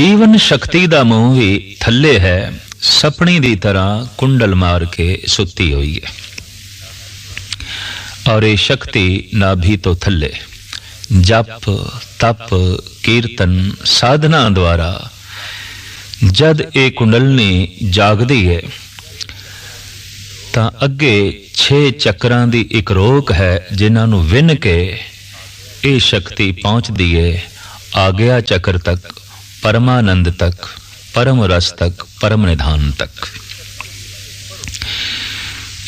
ਜੀਵਨ ਸ਼ਕਤੀ ਦਾ ਮੂੰਹ ਵੀ ਥੱਲੇ ਹੈ, ਸਪਣੀ ਦੀ ਤਰ੍ਹਾਂ ਕੁੰਡਲ ਮਾਰ ਕੇ ਸੁੱਤੀ ਹੋਈ ਹੈ। ਔਰ ਇਹ ਸ਼ਕਤੀ ਨਾਭੀ ਤੋਂ ਥੱਲੇ, ਜਪ, ਤਪ, ਕੀਰਤਨ, ਸਾਧਨਾ ਦੁਆਰਾ ਜਦ ਇਹ ਕੁੰਡਲਨੀ ਜਾਗਦੀ ਹੈ, ਤਾਂ ਅੱਗੇ 6 ਚੱਕਰਾਂ ਦੀ ਇੱਕ ਰੋਕ ਹੈ, ਜਿਨ੍ਹਾਂ ਨੂੰ ਵਿੰਨ ਕੇ ਇਹ ਸ਼ਕਤੀ ਪਹੁੰਚਦੀ ਹੈ, ਆਗਿਆ ਚੱਕਰ ਤੱਕ ਪਰਮਾਨੰਦ ਤੱਕ ਪਰਮ ਰਸ ਤੱਕ ਪਰਮ ਨਿਧਾਨ ਤੱਕ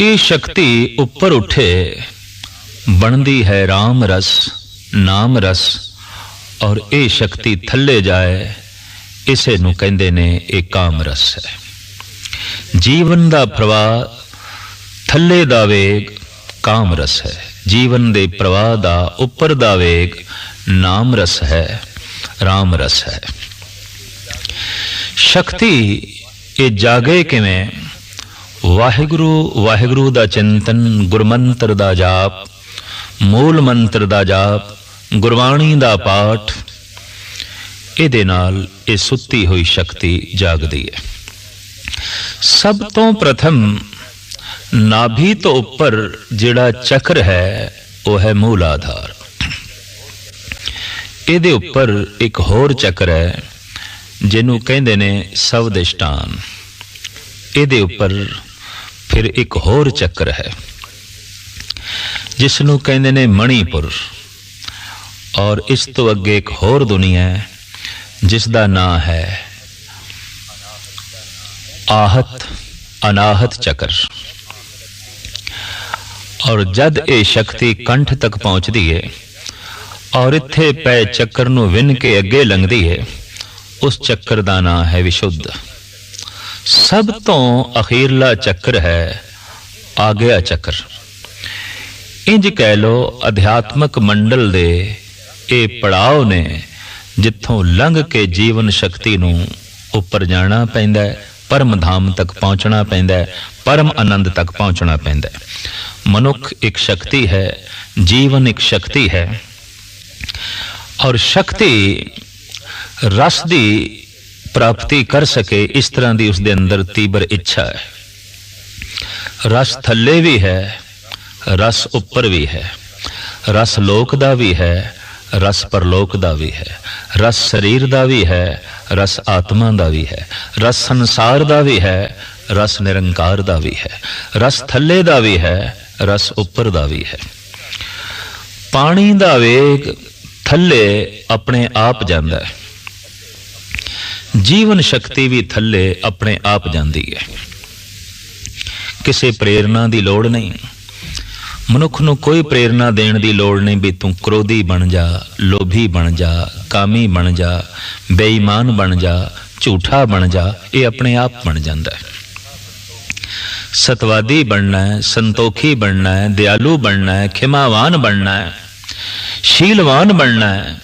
ਇਹ ਸ਼ਕਤੀ ਉੱਪਰ ਉੱਠੇ ਬਣਦੀ ਹੈ RAM ਰਸ ਨਾਮ ਰਸ ਔਰ ਇਹ ਸ਼ਕਤੀ ਥੱਲੇ ਜਾਏ ਇਸੇ ਨੂੰ ਕਹਿੰਦੇ ਨੇ ਇਹ ਕਾਮ ਰਸ ਹੈ ਜੀਵਨ ਦਾ ਪ੍ਰਵਾਹ ਥੱਲੇ ਦਾ ਵੇਗ ਕਾਮ ਰਸ ਹੈ ਜੀਵਨ ਦੇ ਪ੍ਰਵਾਹ ਦਾ ਉੱਪਰ ਦਾ ਵੇਗ ਨਾਮ ਰਸ ਹੈ RAM ਰਸ ਹੈ ਸ਼ਕਤੀ ਇਹ ਜਾਗੇ ਕਿਵੇਂ? ਵਾਹਿਗੁਰੂ ਵਾਹਿਗੁਰੂ ਦਾ ਚਿੰਤਨ, ਗੁਰਮੰਤਰ ਦਾ ਜਾਪ, ਮੂਲ ਮੰਤਰ ਦਾ ਜਾਪ, ਗੁਰਬਾਣੀ ਦਾ ਪਾਠ, ਇਹਦੇ ਨਾਲ ਇਹ ਸੁੱਤੀ ਹੋਈ ਸ਼ਕਤੀ ਜਾਗਦੀ ਹੈ। ਸਭ ਤੋਂ ਪ੍ਰਥਮ ਨਾਭੀ ਤੋਂ ਉੱਪਰ ਜਿਹੜਾ ਚੱਕਰ ਹੈ, ਉਹ ਹੈ ਮੂਲ ਆਧਾਰ ਇਹਦੇ ਉੱਪਰ ਇੱਕ ਹੋਰ ਚੱਕਰ ਹੈ ਜਿਹਨੂੰ ਕਹਿੰਦੇ ਨੇ ਸਵਦਿਸ਼ਟਾਨ। ਇਹਦੇ ਉੱਪਰ ਫਿਰ ਇੱਕ ਹੋਰ ਚੱਕਰ ਹੈ। ਜਿਸ ਨੂੰ ਕਹਿੰਦੇ ਨੇ ਮਣੀਪੁਰ। ਔਰ ਇਸ ਤੋਂ ਅੱਗੇ ਇੱਕ ਹੋਰ ਦੁਨੀਆ ਹੈ ਜਿਸ ਦਾ ਨਾਮ ਹੈ ਆਹਤ ਅਨਾਹਤ ਚੱਕਰ। ਔਰ ਜਦ ਇਹ ਸ਼ਕਤੀ ਕੰਠ ਤੱਕ ਪਹੁੰਚਦੀ ਹੈ, ਔਰ ਇੱਥੇ ਪੈ ਚੱਕਰ ਨੂੰ ਵਿੰਨ ਕੇ ਅੱਗੇ ਲੰਘਦੀ ਹੈ ਉਸ ਚੱਕਰ ਦਾ ਨਾਂ ਹੈ ਵਿਸ਼ੁੱਧ। ਸਭ ਤੋਂ ਅਖੀਰਲਾ ਚੱਕਰ ਹੈ ਆਗਿਆ ਚੱਕਰ। ਇੰਜ ਕਹਿ ਲੋ ਅਧਿਆਤਮਕ ਮੰਡਲ ਦੇ ਇਹ ਪੜਾਅ ਨੇ ਜਿੱਥੋਂ ਲੰਘ ਕੇ ਜੀਵਨ ਸ਼ਕਤੀ ਨੂੰ ਉੱਪਰ ਜਾਣਾ ਪੈਂਦਾ ਹੈ, ਪਰਮ ਧਾਮ ਤੱਕ ਪਹੁੰਚਣਾ ਪੈਂਦਾ ਹੈ, ਪਰਮ ਆਨੰਦ ਤੱਕ ਪਹੁੰਚਣਾ ਪੈਂਦਾ ਹੈ। ਮਨੁੱਖ ਇੱਕ ਸ਼ਕਤੀ ਹੈ, ਜੀਵਨ ਇੱਕ ਸ਼ਕਤੀ ਹੈ। ਔਰ ਸ਼ਕਤੀ ਰਸ ਦੀ ਪ੍ਰਾਪਤੀ ਕਰ ਸਕੇ, ਇਸ ਤਰ੍ਹਾਂ ਦੀ ਉਸ ਦੇ ਅੰਦਰ ਤੀਬਰ ਇੱਛਾ ਹੈ। ਰਸ ਥੱਲੇ ਵੀ ਹੈ, ਰਸ ਉੱਪਰ ਵੀ ਹੈ, ਰਸ ਲੋਕ ਦਾ ਵੀ ਹੈ, ਰਸ ਪਰਲੋਕ ਦਾ ਵੀ ਹੈ, ਰਸ ਸਰੀਰ ਦਾ ਵੀ ਹੈ, ਰਸ ਆਤਮਾ ਦਾ ਵੀ ਹੈ, ਰਸ ਸੰਸਾਰ ਦਾ ਵੀ ਹੈ, ਰਸ ਨਿਰੰਕਾਰ ਦਾ ਵੀ ਹੈ, ਰਸ ਥੱਲੇ ਦਾ ਵੀ ਹੈ, ਰਸ ਉੱਪਰ ਦਾ ਵੀ ਹੈ। ਪਾਣੀ ਦਾ ਵੇਗ ਥੱਲੇ ਆਪਣੇ ਆਪ ਜਾਂਦਾ ਹੈ। ਜੀਵਨ ਸ਼ਕਤੀ ਵੀ ਥੱਲੇ ਆਪਣੇ ਆਪ ਜਾਂਦੀ ਹੈ। ਕਿਸੇ ਪ੍ਰੇਰਣਾ ਦੀ ਲੋੜ ਨਹੀਂ। ਮਨੁੱਖ ਨੂੰ ਕੋਈ ਪ੍ਰੇਰਣਾ ਦੇਣ ਦੀ ਲੋੜ ਨਹੀਂ ਵੀ ਤੂੰ ਕ੍ਰੋਧੀ ਬਣ ਜਾ, ਲੋਭੀ ਬਣ ਜਾ, ਕਾਮੀ ਬਣ ਜਾ, ਬੇਈਮਾਨ ਬਣ ਜਾ, ਝੂਠਾ ਬਣ ਜਾ, ਇਹ ਆਪਣੇ ਆਪ ਬਣ ਜਾਂਦਾ ਹੈ। ਸਤਵਾਦੀ ਬਣਨਾ ਹੈ, ਸੰਤੋਖੀ ਬਣਨਾ ਹੈ, ਦਿਆਲੂ ਬਣਨਾ ਹੈ, ਖਿਮਾਵਾਨ ਬਣਨਾ ਹੈ, ਸ਼ੀਲਵਾਨ ਬਣਨਾ ਹੈ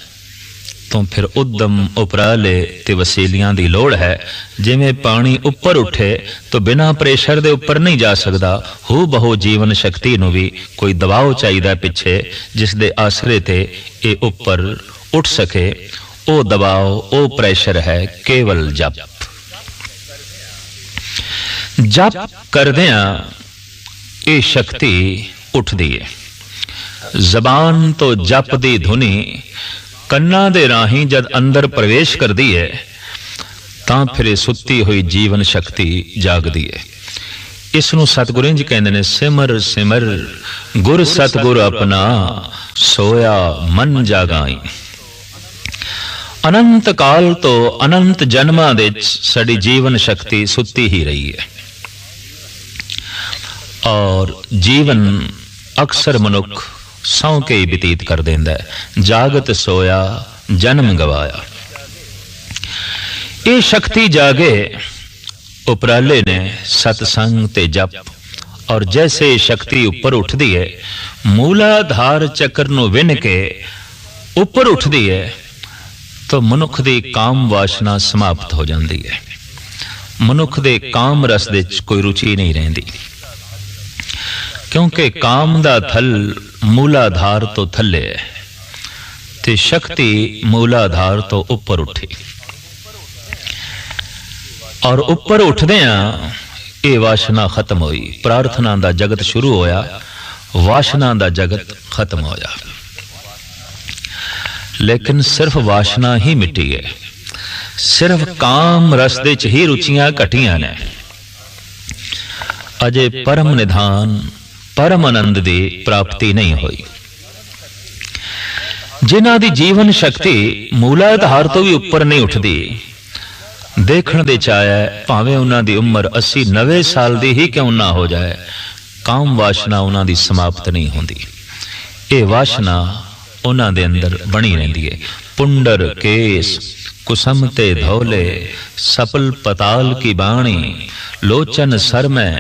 ਤੋਂ ਫਿਰ ਉਦਮ ਉਪਰਾਲੇ ਤੇ ਵਸੀਲਿਆਂ ਦੀ ਲੋੜ ਹੈ। ਜਿਵੇਂ ਪਾਣੀ ਉੱਪਰ ਉੱਠੇ, ਤਾਂ ਬਿਨਾਂ ਪ੍ਰੈਸ਼ਰ ਦੇ ਉੱਪਰ ਨਹੀਂ ਜਾ ਸਕਦਾ। ਹੋ ਬਹੁ ਜੀਵਨ ਸ਼ਕਤੀ ਨੂੰ ਵੀ ਕੋਈ ਦਬਾਅ ਚਾਹੀਦਾ ਪਿੱਛੇ, ਜਿਸ ਦੇ ਆਸਰੇ ਤੇ ਇਹ ਉੱਪਰ ਉੱਠ ਸਕੇ। ਉਹ ਦਬਾਅ, ਉਹ ਪ੍ਰੈਸ਼ਰ ਹੈ, ਕੇਵਲ ਜਪ। ਜਪ ਕਰਦਿਆਂ ਇਹ ਸ਼ਕਤੀ ਉੱਠਦੀ ਹੈ। ਜ਼ਬਾਨ ਤੋਂ ਜਪ ਦੀ ਧੁਨੀ ਕੰਨਾਂ ਦੇ ਰਾਹੀਂ ਜਦ ਅੰਦਰ ਪ੍ਰਵੇਸ਼ ਕਰਦੀ ਹੈ ਤਾਂ ਫਿਰ ਇਹ ਸੁੱਤੀ ਹੋਈ ਜੀਵਨ ਸ਼ਕਤੀ ਜਾਗਦੀ ਹੈ ਇਸ ਨੂੰ ਸਤਿਗੁਰੂ ਜੀ ਕਹਿੰਦੇ ਨੇ, ਸਿਮਰ ਸਿਮਰ, ਗੁਰ ਸਤਿਗੁਰ ਆਪਣਾ ਸੋਇਆ ਮਨ ਜਾਗਾਈ। ਅਨੰਤ ਕਾਲ ਤੋਂ ਅਨੰਤ ਜਨਮਾਂ ਦੇ ਸਾਡੀ ਜੀਵਨ ਸ਼ਕਤੀ ਸੁੱਤੀ ਹੀ ਰਹੀ ਹੈ ਔਰ ਜੀਵਨ ਅਕਸਰ ਮਨੁੱਖ ਸੌਂ ਕੇ ਬਤੀਤ ਕਰ ਦਿੰਦਾ ਹੈ। ਜਾਗਤ ਸੋਇਆ, ਜਨਮ ਗਵਾਇਆ। ਇਹ ਸ਼ਕਤੀ ਜਾਗੇ, ਉਪਰਾਲੇ ਨੇ ਸਤਸੰਗ ਤੇ ਜਪ। ਔਰ ਜੈਸੇ ਸ਼ਕਤੀ ਉੱਪਰ ਉੱਠਦੀ ਹੈ, ਮੂਲਾਧਾਰ ਚੱਕਰ ਨੂੰ ਵਿੰਨ ਕੇ ਉੱਪਰ ਉੱਠਦੀ ਹੈ, ਤਾਂ ਮਨੁੱਖ ਦੀ ਕਾਮ ਵਾਸ਼ਨਾ ਸਮਾਪਤ ਹੋ ਜਾਂਦੀ ਹੈ। ਮਨੁੱਖ ਦੇ ਕਾਮ ਰਸ ਦੇ ਵਿੱਚ ਕੋਈ ਰੁਚੀ ਨਹੀਂ ਰਹਿੰਦੀ। ਕਿਉਂਕਿ ਕਾਮ ਦਾ ਥਲ ਮੂਲਾਧਾਰ ਤੋਂ ਥੱਲੇ ਹੈ ਤੇ ਸ਼ਕਤੀ ਮੂਲਾਧਾਰ ਤੋਂ ਉੱਪਰ ਉੱਠੀ। ਔਰ ਉੱਪਰ ਉੱਠਦੇ ਆ ਇਹ ਵਾਸ਼ਨਾ ਖਤਮ ਹੋਈ। ਪ੍ਰਾਰਥਨਾ ਦਾ ਜਗਤ ਸ਼ੁਰੂ ਹੋਇਆ। ਵਾਸ਼ਨਾ ਦਾ ਜਗਤ ਖਤਮ ਹੋਇਆ। ਲੇਕਿਨ ਸਿਰਫ ਵਾਸ਼ਨਾ ਹੀ ਮਿਟੀ ਹੈ। ਸਿਰਫ ਕਾਮ ਰਸ ਦੇ ਚ ਹੀ ਰੁਚੀਆਂ ਘਟੀਆਂ ਨੇ। ਅਜੇ ਪਰਮ ਨਿਧਾਨ ਪਰਮ ਆਨੰਦ ਦੀ ਪ੍ਰਾਪਤੀ ਨਹੀਂ ਹੋਈ। ਜਿਨ੍ਹਾਂ ਦੀ ਜੀਵਨ ਸ਼ਕਤੀ ਮੂਲਾ ਆਧਾਰ ਤੋਂ ਵੀ ਉੱਪਰ ਨਹੀਂ ਉੱਠਦੀ, ਦੇਖਣ ਦੇ ਚਾਇਆ ਭਾਵੇਂ ਉਹਨਾਂ ਦੀ ਉਮਰ 80 90 ਸਾਲ ਦੀ ਹੀ ਕਿਉਂ ਨਾ ਹੋ ਜਾਏ, ਕਾਮ ਵਾਸ਼ਨਾ ਉਹਨਾਂ ਦੀ ਸਮਾਪਤ ਨਹੀਂ ਹੁੰਦੀ। ਇਹ ਵਾਸ਼ਨਾ ਉਹਨਾਂ ਦੇ ਅੰਦਰ ਬਣੀ ਰਹਿੰਦੀ ਹੈ। ਪੁੰਡਰ ਕੇਸ ਕੁਸਮ ਤੇ ਧੌਲੇ ਸਪਲ ਪਤਾਲ ਕੀ ਬਾਣੀ ਲੋਚਨ ਸਰ ਮੈਂ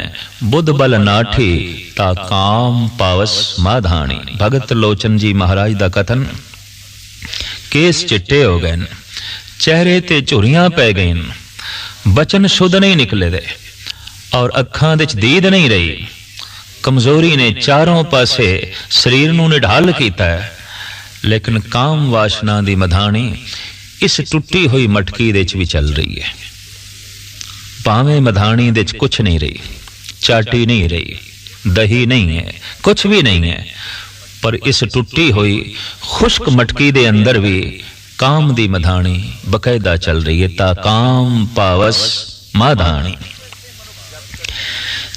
ਬੁੱਧ ਬਲ ਨਾਠੀ ਤਾ ਕਾਮ ਪਾਵਸ ਮਾਧਾਣੀ ਭਗਤ ਲੋਚਨ ਜੀ ਮਹਾਰਾਜ ਦਾ ਕਥਨ ਕੇਸ ਚਿੱਟੇ ਹੋ ਗਏ ਨੇ ਚਿਹਰੇ ਤੇ ਝੁਰੀਆਂ ਪੈ ਗਏ ਨੇ ਬਚਨ ਸ਼ੁੱਧ ਨਹੀਂ ਨਿਕਲੇ ਦੇ ਔਰ ਅੱਖਾਂ ਵਿੱਚ ਦੀਦ ਨਹੀਂ ਰਹੀ ਕਮਜ਼ੋਰੀ ਨੇ ਚਾਰੋਂ ਪਾਸੇ ਸਰੀਰ ਨੂੰ ਨਿਢਾਲ ਕੀਤਾ ਹੈ ਲੇਕਿਨ ਕਾਮ ਵਾਸ਼ਨਾ ਦੀ ਮਧਾਣੀ ਇਸ ਟੁੱਟੀ ਹੋਈ ਮਟਕੀ ਦੇ ਵਿੱਚ ਵੀ ਚੱਲ ਰਹੀ ਹੈ। ਭਾਵੇਂ ਮਧਾਣੀ ਦੇ ਵਿੱਚ ਕੁਝ ਨਹੀਂ ਰਹੀ, ਚਾਟੀ ਨਹੀਂ ਰਹੀ, ਦਹੀ ਨਹੀਂ ਹੈ ਕੁਝ ਵੀ ਨਹੀਂ ਹੈ, ਪਰ ਇਸ ਟੁੱਟੀ ਹੋਈ ਖੁਸ਼ਕ ਮਟਕੀ ਦੇ ਅੰਦਰ ਵੀ ਕਾਮ ਦੀ ਮਧਾਣੀ ਬਕਾਇਦਾ ਚੱਲ ਰਹੀ ਹੈ, ਤਾਂ ਕਾਮ ਪਾਵਸ ਮਾਧਾਣੀ।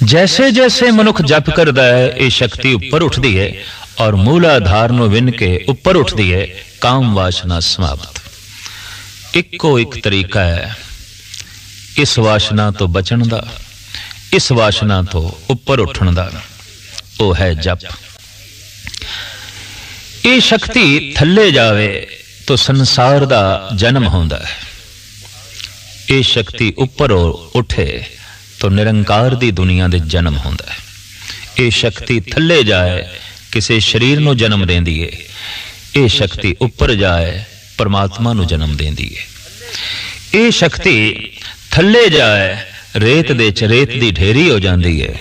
ਜੈਸੇ ਜੈਸੇ ਮਨੁੱਖ ਜਪ ਕਰਦਾ ਹੈ, ਇਹ ਸ਼ਕਤੀ ਉੱਪਰ ਉੱਠਦੀ ਹੈ ਔਰ ਮੂਲ ਆਧਾਰ ਨੂੰ ਵਿੰਨ ਕੇ ਉੱਪਰ ਉੱਠਦੀ ਹੈ ਕਾਮ ਵਾਸ਼ਨਾ ਸਮਾਪਤ। ਇੱਕੋ ਇੱਕ ਤਰੀਕਾ ਹੈ, ਇਸ ਵਾਸ਼ਨਾ ਤੋਂ ਬਚਣ ਦਾ, ਇਸ ਵਾਸ਼ਨਾ ਤੋਂ ਉੱਪਰ ਉੱਠਣ ਦਾ, ਉਹ ਹੈ ਜਪ। ਇਹ ਸ਼ਕਤੀ ਥੱਲੇ ਜਾਵੇ ਤਾਂ ਸੰਸਾਰ ਦਾ ਜਨਮ ਹੁੰਦਾ ਹੈ। ਇਹ ਸ਼ਕਤੀ ਉੱਪਰ ਉੱਠੇ ਤਾਂ ਨਿਰੰਕਾਰ ਦੀ ਦੁਨੀਆ ਦੇ ਜਨਮ ਹੁੰਦਾ ਹੈ। ਇਹ ਸ਼ਕਤੀ ਥੱਲੇ ਜਾਏ ਕਿਸੇ ਸਰੀਰ ਨੂੰ ਜਨਮ ਦਿੰਦੀ ਹੈ ਇਹ ਸ਼ਕਤੀ ਉੱਪਰ ਜਾਏ, ਪਰਮਾਤਮਾ ਨੂੰ ਜਨਮ ਦਿੰਦੀ ਹੈ ਇਹ ਸ਼ਕਤੀ ਥੱਲੇ ਜਾਏ, ਰੇਤ ਦੇ ਚ ਰੇਤ ਦੀ ਢੇਰੀ ਹੋ ਜਾਂਦੀ ਹੈ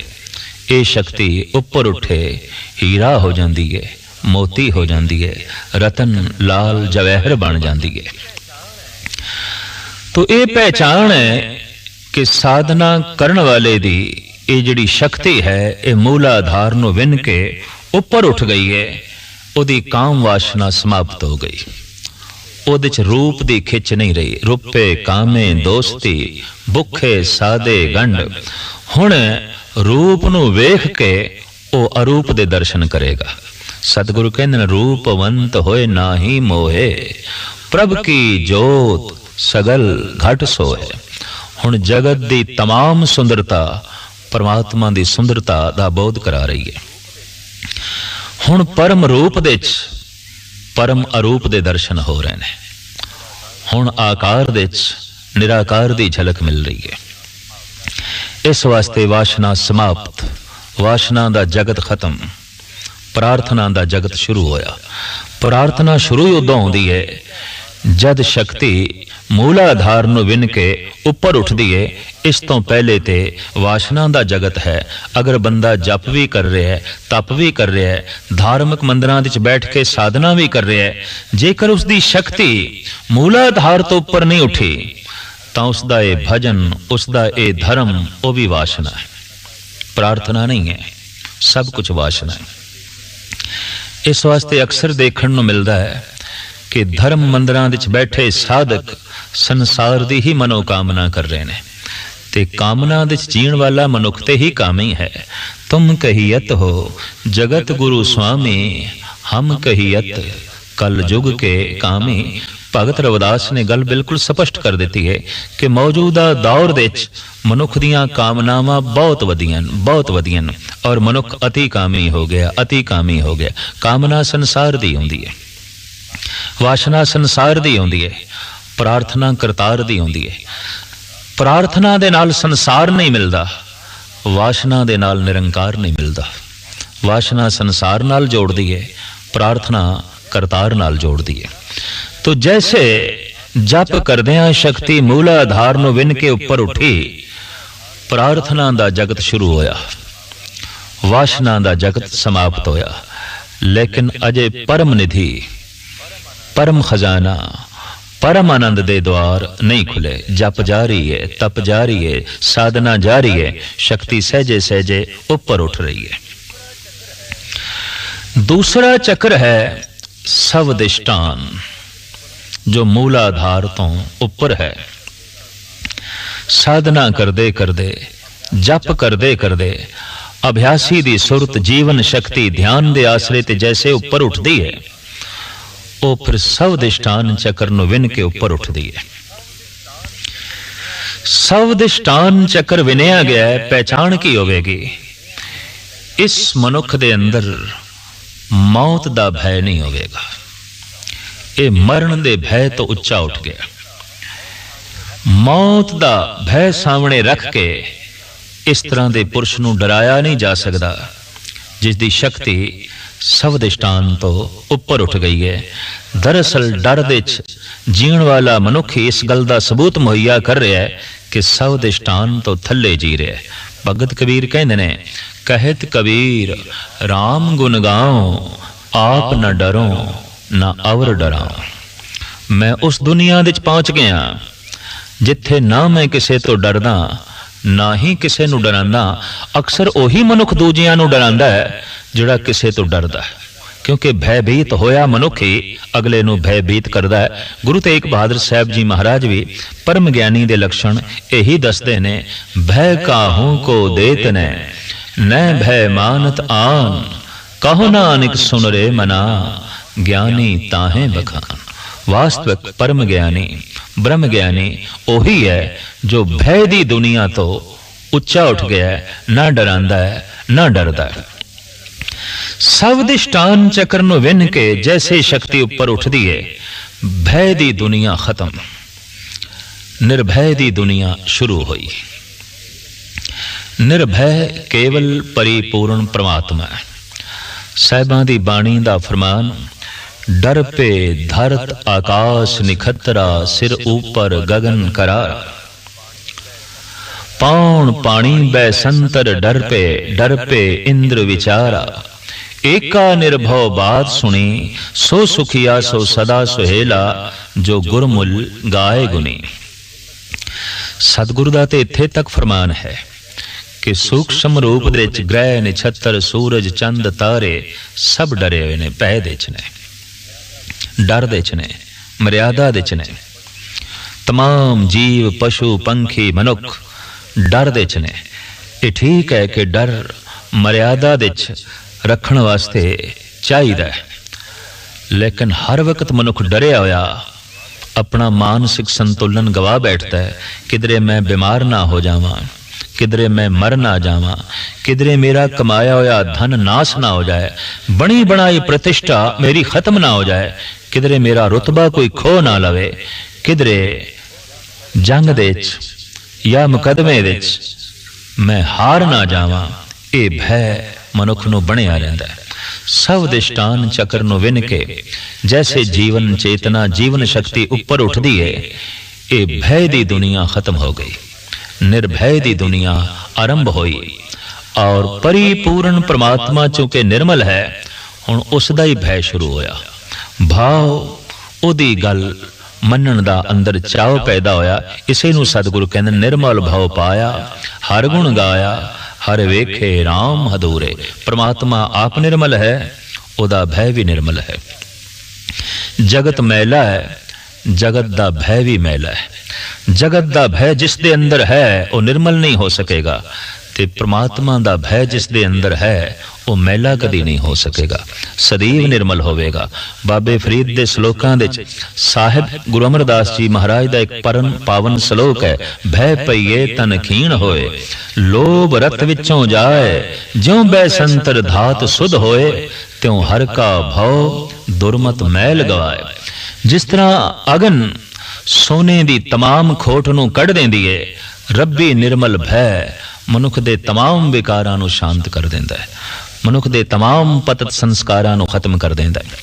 ਇਹ ਸ਼ਕਤੀ ਉੱਪਰ ਉੱਠੇ, ਹੀਰਾ ਹੋ ਜਾਂਦੀ ਹੈ ਮੋਤੀ ਹੋ ਜਾਂਦੀ ਹੈ ਰਤਨ ਲਾਲ ਜਵਾਹਰ ਬਣ ਜਾਂਦੀ ਹੈ ਤੋ ਇਹ ਪਹਿਚਾਨ ਹੈ ਕਿ ਸਾਧਨਾ ਕਰਨ ਵਾਲੇ ਦੀ ਇਹ ਜਿਹੜੀ ਸ਼ਕਤੀ ਹੈ, ਇਹ ਮੂਲ ਆਧਾਰ ਨੂੰ ਵਿੰਨ ਕੇ ਉੱਪਰ ਉੱਠ ਗਈ ਹੈ ਉਹਦੀ ਕਾਮ ਵਾਸ਼ਨਾ ਸਮਾਪਤ ਹੋ ਗਈ ਉਹਦੇ ਚ ਰੂਪ ਦੀ ਖਿੱਚ ਨਹੀਂ ਰਹੀ ਰੂਪੇ ਕਾਮੇ ਦੋਸਤੀ ਭੁੱਖੇ ਸਾਦੇ ਗੰਢ ਹੁਣ ਰੂਪ ਨੂੰ ਵੇਖ ਕੇ ਉਹ ਅਰੂਪ ਦੇ ਦਰਸ਼ਨ ਕਰੇਗਾ ਸਤਿਗੁਰੂ ਕਹਿੰਦੇ ਨੇ ਰੂਪਵੰਤ ਹੋਏ ਨਾਹੀ ਮੋਹੇ ਪ੍ਰਭ ਕੀ ਜੋਤ ਸਗਲ ਘਟ ਸੋਏ ਹੁਣ ਜਗਤ ਦੀ तमाम ਸੁੰਦਰਤਾ ਪਰਮਾਤਮਾ ਦੀ ਸੁੰਦਰਤਾ ਦਾ ਬੋਧ ਕਰਾ ਰਹੀ ਹੈ ਹੁਣ ਪਰਮ ਰੂਪ ਦੇ ਵਿੱਚ ਪਰਮ ਅਰੂਪ ਦੇ ਦਰਸ਼ਨ ਹੋ ਰਹੇ ਨੇ। ਹੁਣ ਆਕਾਰ ਦੇ ਵਿੱਚ ਨਿਰਾਕਾਰ ਦੀ ਝਲਕ ਮਿਲ ਰਹੀ ਹੈ। ਇਸ ਵਾਸਤੇ ਵਾਸ਼ਨਾ ਸਮਾਪਤ। ਵਾਸ਼ਨਾ ਦਾ ਜਗਤ ਖਤਮ। ਪ੍ਰਾਰਥਨਾ ਦਾ ਜਗਤ ਸ਼ੁਰੂ ਹੋਇਆ। ਪ੍ਰਾਰਥਨਾ ਸ਼ੁਰੂ ਹੀ ਉਦੋਂ ਹੁੰਦੀ ਹੈ ਜਦ ਸ਼ਕਤੀ ਮੂਲਾਧਾਰ ਨੂੰ ਵਿਨ ਕੇ ਉੱਪਰ ਉੱਠਦੀ ਹੈ ਇਸ ਤੋਂ ਪਹਿਲੇ ਤੇ ਵਾਸ਼ਨਾ ਦਾ ਜਗਤ ਹੈ। ਅਗਰ ਬੰਦਾ ਜਪ ਵੀ ਕਰ ਰਿਹਾ ਹੈ, ਤਪ ਵੀ ਕਰ ਰਿਹਾ ਹੈ, ਧਾਰਮਿਕ ਮੰਦਰਾਂ ਵਿੱਚ ਬੈਠ ਕੇ ਸਾਧਨਾ ਵੀ ਕਰ ਰਿਹਾ ਹੈ, ਜੇਕਰ ਉਸ ਦੀ ਸ਼ਕਤੀ ਮੂਲਾਧਾਰ ਤੋਂ ਉੱਪਰ ਨਹੀਂ ਉੱਠੀ, ਤਾਂ ਉਸ ਦਾ ਇਹ ਭਜਨ ਉਸ ਦਾ ਇਹ ਧਰਮ, ਉਹ ਵੀ ਵਾਸ਼ਨਾ ਹੈ। ਪ੍ਰਾਰਥਨਾ ਨਹੀਂ ਹੈ, ਸਭ ਕੁਝ ਵਾਸ਼ਨਾ ਹੈ। ਇਸ ਵਾਸਤੇ ਅਕਸਰ ਦੇਖਣ ਨੂੰ ਮਿਲਦਾ ਹੈ ਕਿ ਧਰਮ ਮੰਦਰਾਂ ਵਿੱਚ ਬੈਠੇ ਸਾਧਕ ਸੰਸਾਰ ਦੀ ਹੀ ਮਨੋਕਾਮਨਾ ਕਰ ਰਹੇ ਨੇ। ਤੇ ਕਾਮਨਾ ਵਿੱਚ ਜੀਣ ਵਾਲਾ ਮਨੁੱਖ ਤੇ ਹੀ ਕਾਮੀ ਹੈ ਤੁਮ ਕਹੀਅਤ ਹੋ, ਜਗਤ ਗੁਰੂ ਸੁਆਮੀ, ਹਮ ਕਹੀਅਤ, ਕਲ ਯੁਗ ਕੇ ਕਾਮੀ। ਭਗਤ ਰਵਿਦਾਸ ਨੇ ਗੱਲ ਬਿਲਕੁਲ ਸਪਸ਼ਟ ਕਰ ਦਿੱਤੀ ਹੈ ਕਿ ਮੌਜੂਦਾ ਦੌਰ ਦੇ ਵਿੱਚ ਮਨੁੱਖ ਦੀਆਂ ਕਾਮਨਾਵਾਂ ਬਹੁਤ ਵਧੀਆਂ ਬਹੁਤ ਵਧੀਆਂ ਔਰ ਮਨੁੱਖ ਅਤੀ ਕਾਮੀ ਹੋ ਗਿਆ, ਅਤੀ ਕਾਮੀ ਹੋ ਗਿਆ। ਕਾਮਨਾ ਸੰਸਾਰ ਦੀ ਹੁੰਦੀ ਹੈ। ਵਾਸ਼ਨਾ ਸੰਸਾਰ ਦੀ ਹੁੰਦੀ ਹੈ। ਪ੍ਰਾਰਥਨਾ ਕਰਤਾਰ ਦੀ ਹੁੰਦੀ ਹੈ। ਪ੍ਰਾਰਥਨਾ ਦੇ ਨਾਲ ਸੰਸਾਰ ਨਹੀਂ ਮਿਲਦਾ, ਵਾਸ਼ਨਾ ਦੇ ਨਾਲ ਨਿਰੰਕਾਰ ਨਹੀਂ ਮਿਲਦਾ। ਵਾਸ਼ਨਾ ਸੰਸਾਰ ਨਾਲ ਜੋੜਦੀ ਹੈ, ਪ੍ਰਾਰਥਨਾ ਕਰਤਾਰ ਨਾਲ ਜੋੜਦੀ ਹੈ। ਤੋ ਜੈਸੇ ਜਪ ਕਰਦਿਆਂ ਸ਼ਕਤੀ ਮੂਲ ਆਧਾਰ ਨੂੰ ਵਿੰਨ ਕੇ ਉੱਪਰ ਉੱਠੀ, ਪ੍ਰਾਰਥਨਾ ਦਾ ਜਗਤ ਸ਼ੁਰੂ ਹੋਇਆ। ਵਾਸ਼ਨਾ ਦਾ ਜਗਤ ਸਮਾਪਤ ਹੋਇਆ। ਲੇਕਿਨ ਅਜੇ ਪਰਮ ਨਿਧੀ, ਪਰਮ ਖਜ਼ਾਨਾ ਪਰਮ ਆਨੰਦ ਦੇ ਦਵਾਰ ਨਹੀਂ ਖੁੱਲੇ। ਜਪ ਜਾਰੀ ਹੈ ਤਪ ਜਾਰੀ ਹੈ ਸਾਧਨਾ ਜਾਰੀ ਹੈ ਸ਼ਕਤੀ ਸਹਜੇ ਸਹਜੇ ਉੱਪਰ ਉੱਠ ਰਹੀ ਹੈ ਦੂਸਰਾ ਚੱਕਰ ਹੈ ਸਵਦਿਸ਼ਟਾਨ, ਜੋ ਮੂਲਾਧਾਰ ਤੋਂ ਉੱਪਰ ਹੈ। ਸਾਧਨਾ ਕਰਦੇ ਕਰਦੇ, ਜਪ ਕਰਦੇ ਕਰਦੇ, ਅਭਿਆਸੀ ਦੀ ਸੁਰਤ ਜੀਵਨ ਸ਼ਕਤੀ ਧਿਆਨ ਦੇ ਆਸਰੇ ਤੇ ਜੈਸੇ ਉੱਪਰ ਉੱਠਦੀ ਹੈ ਉਹ ਫਿਰ ਸਵਦਿਸ਼ਟਾਨ ਚੱਕਰ ਨੂੰ ਵਿਨ ਕੇ ਉੱਪਰ ਉੱਠਦੀ ਹੈ। ਸਵਦਿਸ਼ਟਾਨ ਚੱਕਰ ਵਿਨਿਆ ਗਿਆ ਹੈ ਪਹਿਚਾਨ ਕੀ ਹੋਵੇਗੀ? ਇਸ ਮਨੁੱਖ ਦੇ ਅੰਦਰ ਮੌਤ ਦਾ ਭੈ ਨਹੀਂ ਹੋਵੇਗਾ। ਇਹ ਮਰਨ ਦੇ ਭੈ ਤੋਂ ਉੱਚਾ ਉੱਠ ਗਿਆ। ਮੌਤ ਦਾ ਭੈ ਸਾਹਮਣੇ ਰੱਖ ਕੇ ਇਸ ਤਰ੍ਹਾਂ ਦੇ ਪੁਰਸ਼ ਨੂੰ ਡਰਾਇਆ ਨਹੀਂ ਜਾ ਸਕਦਾ, ਜਿਸ ਦੀ ਸ਼ਕਤੀ ਸਭ ਸਵਦਿਸ਼ਟਾਨ ਤੋਂ ਉੱਪਰ ਉੱਠ ਗਈ ਹੈ। ਦਰਅਸਲ ਡਰ ਦੇ ਚ ਜੀਣ ਵਾਲਾ ਮਨੁੱਖ ਇਸ ਗੱਲ ਦਾ ਸਬੂਤ ਮੁਹੱਈਆ ਕਰ ਰਿਹਾ ਹੈ ਕਿ ਸਵਦਿਸ਼ਟਾਨ ਤੋਂ ਥੱਲੇ ਜੀ ਰਿਹਾ ਹੈ। ਭਗਤ ਕਬੀਰ ਕਹਿੰਦੇ ਨੇ, ਕਹਿਤ ਕਬੀਰ RAM ਗੁਣ ਗਾਉ, ਆਪ ਨਾ ਡਰੋ, ਨਾ ਅਵਰ ਡਰਾਂ। ਮੈਂ ਉਸ ਦੁਨੀਆ ਵਿੱਚ ਪਹੁੰਚ ਗਿਆ ਜਿੱਥੇ ਨਾ ਮੈਂ ਕਿਸੇ ਤੋਂ ਡਰਦਾ, ਨਾ ਹੀ ਕਿਸੇ ਨੂੰ ਡਰਾਂਦਾ ਅਕਸਰ ਉਹੀ ਮਨੁੱਖ ਦੂਜਿਆਂ ਨੂੰ ਡਰਾਂਦਾ ਹੈ ਜਿਹੜਾ ਕਿਸੇ ਤੋਂ ਡਰਦਾ ਹੈ। ਕਿਉਂਕਿ ਭੈਭੀਤ ਹੋਇਆ ਮਨੁੱਖ ਹੀ ਅਗਲੇ ਨੂੰ ਭੈਭੀਤ ਕਰਦਾ ਹੈ। ਗੁਰੂ ਤੇਗ ਬਹਾਦਰ ਸਾਹਿਬ ਜੀ ਮਹਾਰਾਜ ਵੀ ਪਰਮ ਗਿਆਨੀ ਦੇ ਲੱਛਣ ਇਹੀ ਦੱਸਦੇ ਨੇ, ਭੈ ਕਾਹੂ ਕੋ ਦੇਤ ਨੇ, ਨੈ ਭੈ ਮਾਨਤ ਆਨ, ਕਹੋ ਨਾਨਕ ਸੁਨ ਰੇ ਮਨਾ, ਗਿਆਨੀ ਤਾਹੇ ਬਖਾਨ ਵਾਸਤਵਿਕ ਪਰਮ ਗਿਆਨੀ, ਬ੍ਰਹਮ ਗਿਆਨੀ ਉਹੀ ਹੈ ਜੋ ਭੈ ਦੀ ਦੁਨੀਆ ਤੋਂ ਉੱਚਾ ਉੱਠ ਗਿਆ ਹੈ, ਨਾ ਡਰਾਂਦਾ ਹੈ, ਨਾ ਡਰਦਾ ਹੈ। ਸਵਦਿਸ਼ਟਾਨ ਚੱਕਰ ਨੂੰ ਵਿੰਨ ਕੇ ਜੈਸੇ ਸ਼ਕਤੀ ਉੱਪਰ ਉੱਠਦੀ ਹੈ ਭੈ ਦੀ ਦੁਨੀਆ ਖਤਮ। ਨਿਰਭੈ ਦੀ ਦੁਨੀਆ ਸ਼ੁਰੂ ਹੋਈ। ਨਿਰਭੈ ਕੇਵਲ ਪਰਿਪੂਰਨ ਪ੍ਰਮਾਤਮਾ ਹੈ। ਸਹਿਬਾਂ ਦੀ ਬਾਣੀ ਦਾ ਫਰਮਾਨ, ਡਰ ਪੇ ਧਰਤ ਆਕਾਸ਼ ਨਿਖਤਰਾ, ਸਿਰ ਉਪਰ ਗगन ਕਰਾਰ। ਪੌਣ ਪਾਣੀ ਬੈ ਸੰਤਰ ਡਰ ਪੇ ਡਰ ਪੇ ਇੰਦਰ ਵਿਚਾਰਾ। ਏਕਾ ਨਿਰਭਉ ਬਾਤ ਸੁਣੀ ਸੋ ਸੁਖੀਆ ਸੋ ਸਦਾ ਸੁਹੇਲਾ ਜੋ ਗੁਰਮੁਲ ਗਾਏ ਗੁਨੀ ਸਤਿਗੁਰੂ ਦਾ ਤੇ ਇੱਥੇ ਤੱਕ ਫਰਮਾਨ ਹੈ ਕਿ ਸੂਖਸ਼ਮ ਰੂਪ ਦੇ ਵਿੱਚ ਗ੍ਰਹਿ ਨਛੱਤਰ ਸੂਰਜ ਚੰਦ ਤਾਰੇ ਸਭ ਡਰੇ ਹੋਏ ਨੇ ਪੈ ਦੇ ਚ ਨੇ ਡਰ ਦੇ ਚ ਨੇ ਮਰਿਆਦਾ ਦੇ ਚ ਨੇ तमाम ਜੀਵ ਪਸ਼ੂ ਪੰਖੀ ਮਨੁੱਖ ਡਰ ਦੇ ਚ ਨੇ ਇਹ ਠੀਕ ਹੈ ਕਿ ਡਰ ਮਰਿਆਦਾ ਦੇ ਚ ਰੱਖਣ ਵਾਸਤੇ ਚਾਹੀਦਾ ਹੈ ਲੇਕਿਨ ਹਰ ਵਕਤ ਮਨੁੱਖ ਡਰਿਆ ਹੋਇਆ ਆਪਣਾ ਮਾਨਸਿਕ ਸੰਤੁਲਨ ਗਵਾ ਬੈਠਦਾ ਹੈ ਕਿਧਰੇ ਮੈਂ ਬਿਮਾਰ ਨਾ ਹੋ ਜਾਵਾਂ ਕਿਧਰੇ ਮੈਂ ਮਰ ਨਾ ਜਾਵਾਂ ਕਿਧਰੇ ਮੇਰਾ ਕਮਾਇਆ ਹੋਇਆ ਧਨ ਨਾਸ ਨਾ ਹੋ ਜਾਏ ਬਣੀ ਬਣਾਈ ਪ੍ਰਤਿਸ਼ਠਾ ਮੇਰੀ ਖਤਮ ਨਾ ਹੋ ਜਾਏ ਕਿਧਰੇ ਮੇਰਾ ਰਤਬਾ ਕੋਈ ਖੋ ਨਾ ਲਵੇ ਕਿਧਰੇ ਜੰਗ ਦੇ ਵਿੱਚ ਜਾਂ ਮੁਕਦਮੇ ਵਿੱਚ ਮੈਂ ਹਾਰ ਨਾ ਜਾਵਾਂ ਇਹ ਭੈ ਮਨੁੱਖ ਨੂੰ ਬਣਿਆ ਰਹਿੰਦਾ ਹੈ। ਸਭ ਦਿਸ਼ਟਾਨ ਚੱਕਰ ਨੂੰ ਵਿਨ ਕੇ ਜੈਸੇ ਜੀਵਨ ਚੇਤਨਾ ਜੀਵਨ ਸ਼ਕਤੀ ਉੱਪਰ ਉੱਠਦੀ ਹੈ, ਇਹ ਭੈ ਦੀ ਦੁਨੀਆ ਖਤਮ ਹੋ ਗਈ। ਨਿਰਭੈ ਦੀ ਦੁਨੀਆ ਆਰੰਭ ਹੋਈ। ਔਰ ਪਰਿਪੂਰਨ ਪ੍ਰਮਾਤਮਾ ਚੂੰਕਿ ਨਿਰਮਲ ਹੈ, ਹੁਣ ਉਸ ਦਾ ਹੀ ਭੈ ਸ਼ੁਰੂ ਹੋਇਆ। ਭਾਵ ਉਹਦੀ ਗੱਲ ਮੰਨਣ ਦਾ ਅੰਦਰ ਚਾਹ ਪੈਦਾ ਹੋਇਆ। ਇਸੇ ਨੂੰ ਸਤਿਗੁਰੂ ਕਹਿੰਦੇ ਨਿਰਮਲ ਭਾਵ ਪਾਇਆ, ਹਰ ਗੁਣ ਗਾਇਆ ਹਰ ਵੇਖੇ RAM ਹਦੂਰੇ। ਪ੍ਰਮਾਤਮਾ ਆਪ ਨਿਰਮਲ ਹੈ, ਉਹਦਾ ਭੈ ਵੀ ਨਿਰਮਲ ਹੈ। ਜਗਤ ਮੈਲਾ ਹੈ, ਜਗਤ ਦਾ ਭੈ ਵੀ ਮੈਲਾ ਹੈ। ਜਗਤ ਦਾ ਭੈ ਜਿਸ ਦੇ ਅੰਦਰ ਹੈ, ਉਹ ਨਿਰਮਲ ਨਹੀਂ ਹੋ ਸਕੇਗਾ। ਤੇ ਪ੍ਰਮਾਤਮਾ ਦਾ ਭੈ ਜਿਸ ਦੇ ਅੰਦਰ ਹੈ ਉਹ ਮੈਲਾ ਕਦੀ ਨਹੀਂ ਹੋ ਸਕੇਗਾ ਸਦੀਵ ਨਿਰਮਲ ਹੋਵੇਗਾ ਬਾਬੇ ਫਰੀਦ ਦੇ ਸ਼ਲੋਕਾਂ ਦੇ ਵਿੱਚ ਸਾਹਿਬ ਗੁਰੂ ਅਮਰਦਾਸ ਜੀ ਮਹਾਰਾਜ ਦਾ ਇੱਕ ਪਰਮ ਪਾਵਨ ਸ਼ਲੋਕ ਹੈ ਭੈ ਪਈਏ ਤਨ ਖੀਣ ਹੋਏ ਲੋਭ ਰਤ ਵਿੱਚੋਂ ਜਾਏ ਜਿਉ ਬੈ ਸੰਤਰ ਧਾਤ ਸੁਧ ਹੋਏ ਤਿਉ ਹਰ ਕਾ ਭਉ ਦੁਰਮਤ ਮੈਲ ਗਵਾਏ ਜਿਸ ਤਰ੍ਹਾਂ ਅਗਨ ਸੋਨੇ ਦੀ तमाम ਖੋਟ ਨੂੰ ਕੱਢ ਦਿੰਦੀ ਏ ਰੱਬੀ ਨਿਰਮਲ ਭੈ ਮਨੁੱਖ ਦੇ तमाम ਵਿਕਾਰਾਂ ਨੂੰ ਸ਼ਾਂਤ ਕਰ ਦਿੰਦਾ ਹੈ ਮਨੁੱਖ ਦੇ तमाम ਪਤਤ ਸੰਸਕਾਰਾਂ ਨੂੰ ਖਤਮ ਕਰ ਦਿੰਦਾ ਹੈ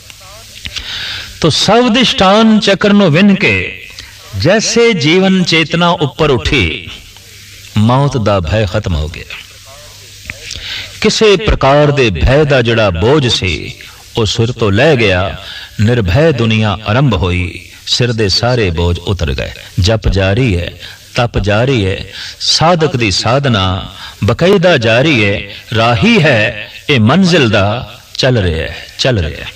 ਤੋ ਸਭ ਦਿਸ਼ਟਾਨ ਚੱਕਰ ਨੂੰ ਵਿਨ ਕੇ ਜੈਸੇ ਜੀਵਨ ਚੇਤਨਾ ਉੱਪਰ ਉੱਠੀ ਮੌਤ ਦਾ ਭੈ ਖਤਮ ਹੋ ਗਿਆ ਕਿਸੇ ਪ੍ਰਕਾਰ ਦੇ ਭੈ ਦਾ ਜਿਹੜਾ ਬੋਝ ਸੀ ਉਹ ਸਿਰ ਤੋਂ ਲੈ ਗਿਆ ਨਿਰਭੈ ਦੁਨੀਆ ਆਰੰਭ ਹੋਈ ਸਿਰ ਦੇ ਸਾਰੇ ਬੋਝ ਉਤਰ ਗਏ ਜਪ ਜਾਰੀ ਹੈ ਤਪ ਜਾਰੀ ਹੈ ਸਾਧਕ ਦੀ ਸਾਧਨਾ ਬਕਾਇਦਾ ਜਾਰੀ ਹੈ ਰਾਹੀ ਹੈ, ਇਹ ਮੰਜ਼ਿਲ ਦਾ ਚੱਲ ਰਿਹਾ ਹੈ, ਚੱਲ ਰਿਹਾ ਹੈ।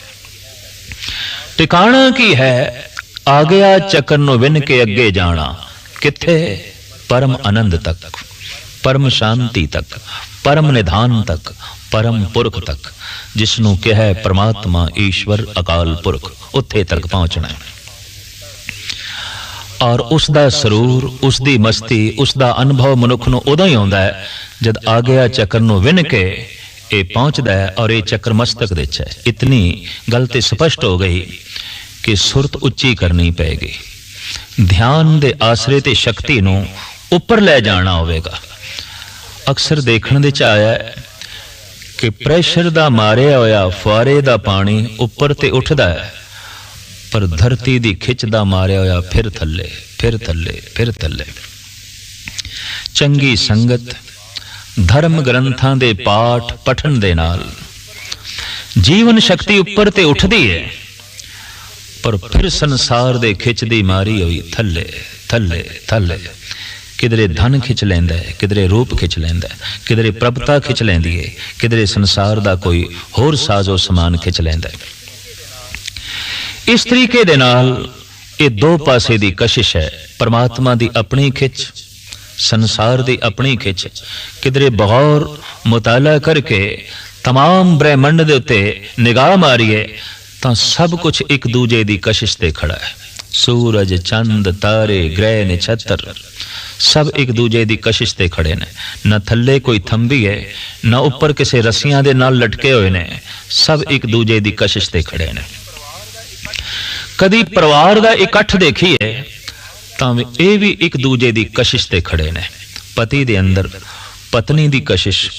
ਟਿਕਾਣਾ ਕੀ ਹੈ? ਆ ਗਿਆ ਚੱਕਰ ਨੂੰ ਵਿੰਨ ਕੇ ਅੱਗੇ ਜਾਣਾ, ਕਿੱਥੇ? ਪਰਮ ਆਨੰਦ ਤੱਕ, ਪਰਮ ਸ਼ਾਂਤੀ ਤੱਕ, ਪਰਮ ਨਿਧਾਨ ਤੱਕ, ਪਰਮ ਪੁਰਖ ਤੱਕ ਜਿਸ ਨੂੰ ਕਿਹਾ ਹੈ ਪ੍ਰਮਾਤਮਾ ਈਸ਼ਵਰ ਅਕਾਲ ਪੁਰਖ, ਉੱਥੇ ਤੱਕ ਪਹੁੰਚਣਾ ਹੈ। ਔਰ ਉਸ ਦਾ ਸਰੂਰ ਉਸ ਦੀ ਮਸਤੀ ਉਸ ਦਾ ਅਨੁਭਵ ਮਨੁੱਖ ਨੂੰ ਉਦੋਂ ਹੀ ਆਉਂਦਾ ਹੈ ਜਦ ਆ ਗਿਆ ਚੱਕਰ ਨੂੰ ਵਿੰਨ ਕੇ ਇਹ ਪਹੁੰਚਦਾ ਹੈ ਔਰ ਇਹ ਚੱਕਰ ਮਸਤਕ ਦੇ ਚ ਹੈ। ਇਤਨੀ ਗੱਲ ਤੇ ਸਪਸ਼ਟ ਹੋ ਗਈ ਕਿ ਸੁਰਤ ਉੱਚੀ ਕਰਨੀ ਪਏਗੀ। ਧਿਆਨ ਦੇ ਆਸਰੇ ਤੇ ਸ਼ਕਤੀ ਨੂੰ ਉੱਪਰ ਲੈ ਜਾਣਾ ਹੋਵੇਗਾ। ਅਕਸਰ ਦੇਖਣ ਦੇ ਚ ਆਇਆ ਕਿ ਪ੍ਰੈਸ਼ਰ ਦਾ ਮਾਰਿਆ ਹੋਇਆ ਫੁਆਰੇ ਦਾ ਪਾਣੀ ਉੱਪਰ ਤੇ ਉੱਠਦਾ ਹੈ। ਪਰ ਧਰਤੀ ਦੀ ਖਿੱਚ ਦਾ ਮਾਰਿਆ ਹੋਇਆ ਫਿਰ ਥੱਲੇ ਫਿਰ ਥੱਲੇ ਫਿਰ ਥੱਲੇ। ਚੰਗੀ ਸੰਗਤ, ਧਰਮ ਗ੍ਰੰਥਾਂ ਦੇ ਪਾਠ ਪਠਨ ਦੇ ਨਾਲ। ਜੀਵਨ ਸ਼ਕਤੀ ਉੱਪਰ ਤੇ ਉੱਠਦੀ ਹੈ ਪਰ ਫਿਰ ਸੰਸਾਰ ਦੇ ਖਿੱਚ ਦੀ ਮਾਰੀ ਹੋਈ ਥੱਲੇ ਥੱਲੇ ਥੱਲੇ। ਕਿਧਰੇ ਧਨ ਖਿੱਚ ਲੈਂਦਾ ਹੈ ਕਿਧਰੇ ਰੂਪ ਖਿੱਚ ਲੈਂਦਾ ਹੈ ਕਿਧਰੇ ਪ੍ਰਭਤਾ ਖਿੱਚ ਲੈਂਦੀ ਹੈ ਕਿਧਰੇ ਸੰਸਾਰ ਦਾ ਕੋਈ ਹੋਰ ਸਾਜ਼ੋ ਸਮਾਨ ਖਿੱਚ ਲੈਂਦਾ ਹੈ ਇਸ ਤਰੀਕੇ ਦੇ ਨਾਲ ਇਹ ਦੋ ਪਾਸੇ ਦੀ ਕਸ਼ਿਸ਼ ਹੈ ਪਰਮਾਤਮਾ ਦੀ ਆਪਣੀ ਖਿੱਚ ਸੰਸਾਰ ਦੀ ਆਪਣੀ ਖਿੱਚ ਕਿਧਰੇ ਬਗੌਰ ਮੁਤਾਲਾ ਕਰਕੇ तमाम ਬ੍ਰਹਿਮੰਡ ਦੇ ਉੱਤੇ ਨਿਗਾਹ ਮਾਰੀਏ ਤਾਂ ਸਭ ਕੁਝ ਇੱਕ ਦੂਜੇ ਦੀ ਕਸ਼ਿਸ਼ ਤੇ ਖੜਾ ਹੈ ਸੂਰਜ ਚੰਦ ਤਾਰੇ ਗ੍ਰਹਿ ਨਛੱਤਰ ਸਭ ਇੱਕ ਦੂਜੇ ਦੀ ਕਸ਼ਿਸ਼ ਤੇ ਖੜੇ ਨੇ ਨਾ ਥੱਲੇ ਕੋਈ ਥੰਬੀ ਹੈ ਨਾ ਉੱਪਰ ਕਿਸੇ ਰੱਸੀਆਂ ਦੇ ਨਾਲ ਲਟਕੇ ਹੋਏ ਨੇ ਸਭ ਇੱਕ ਦੂਜੇ ਦੀ ਕਸ਼ਿਸ਼ ਤੇ ਖੜੇ ਨੇ ਕਦੀ ਪਰਿਵਾਰ ਦਾ ਇਕੱਠ ਦੇਖੀਏ, ਤਾਂ ਇਹ ਵੀ ਇੱਕ ਦੂਜੇ ਦੀ ਕਸ਼ਿਸ਼ ਤੇ ਖੜੇ ਨੇ। ਪਤੀ ਦੇ ਅੰਦਰ ਪਤਨੀ ਦੀ ਕਸ਼ਿਸ਼,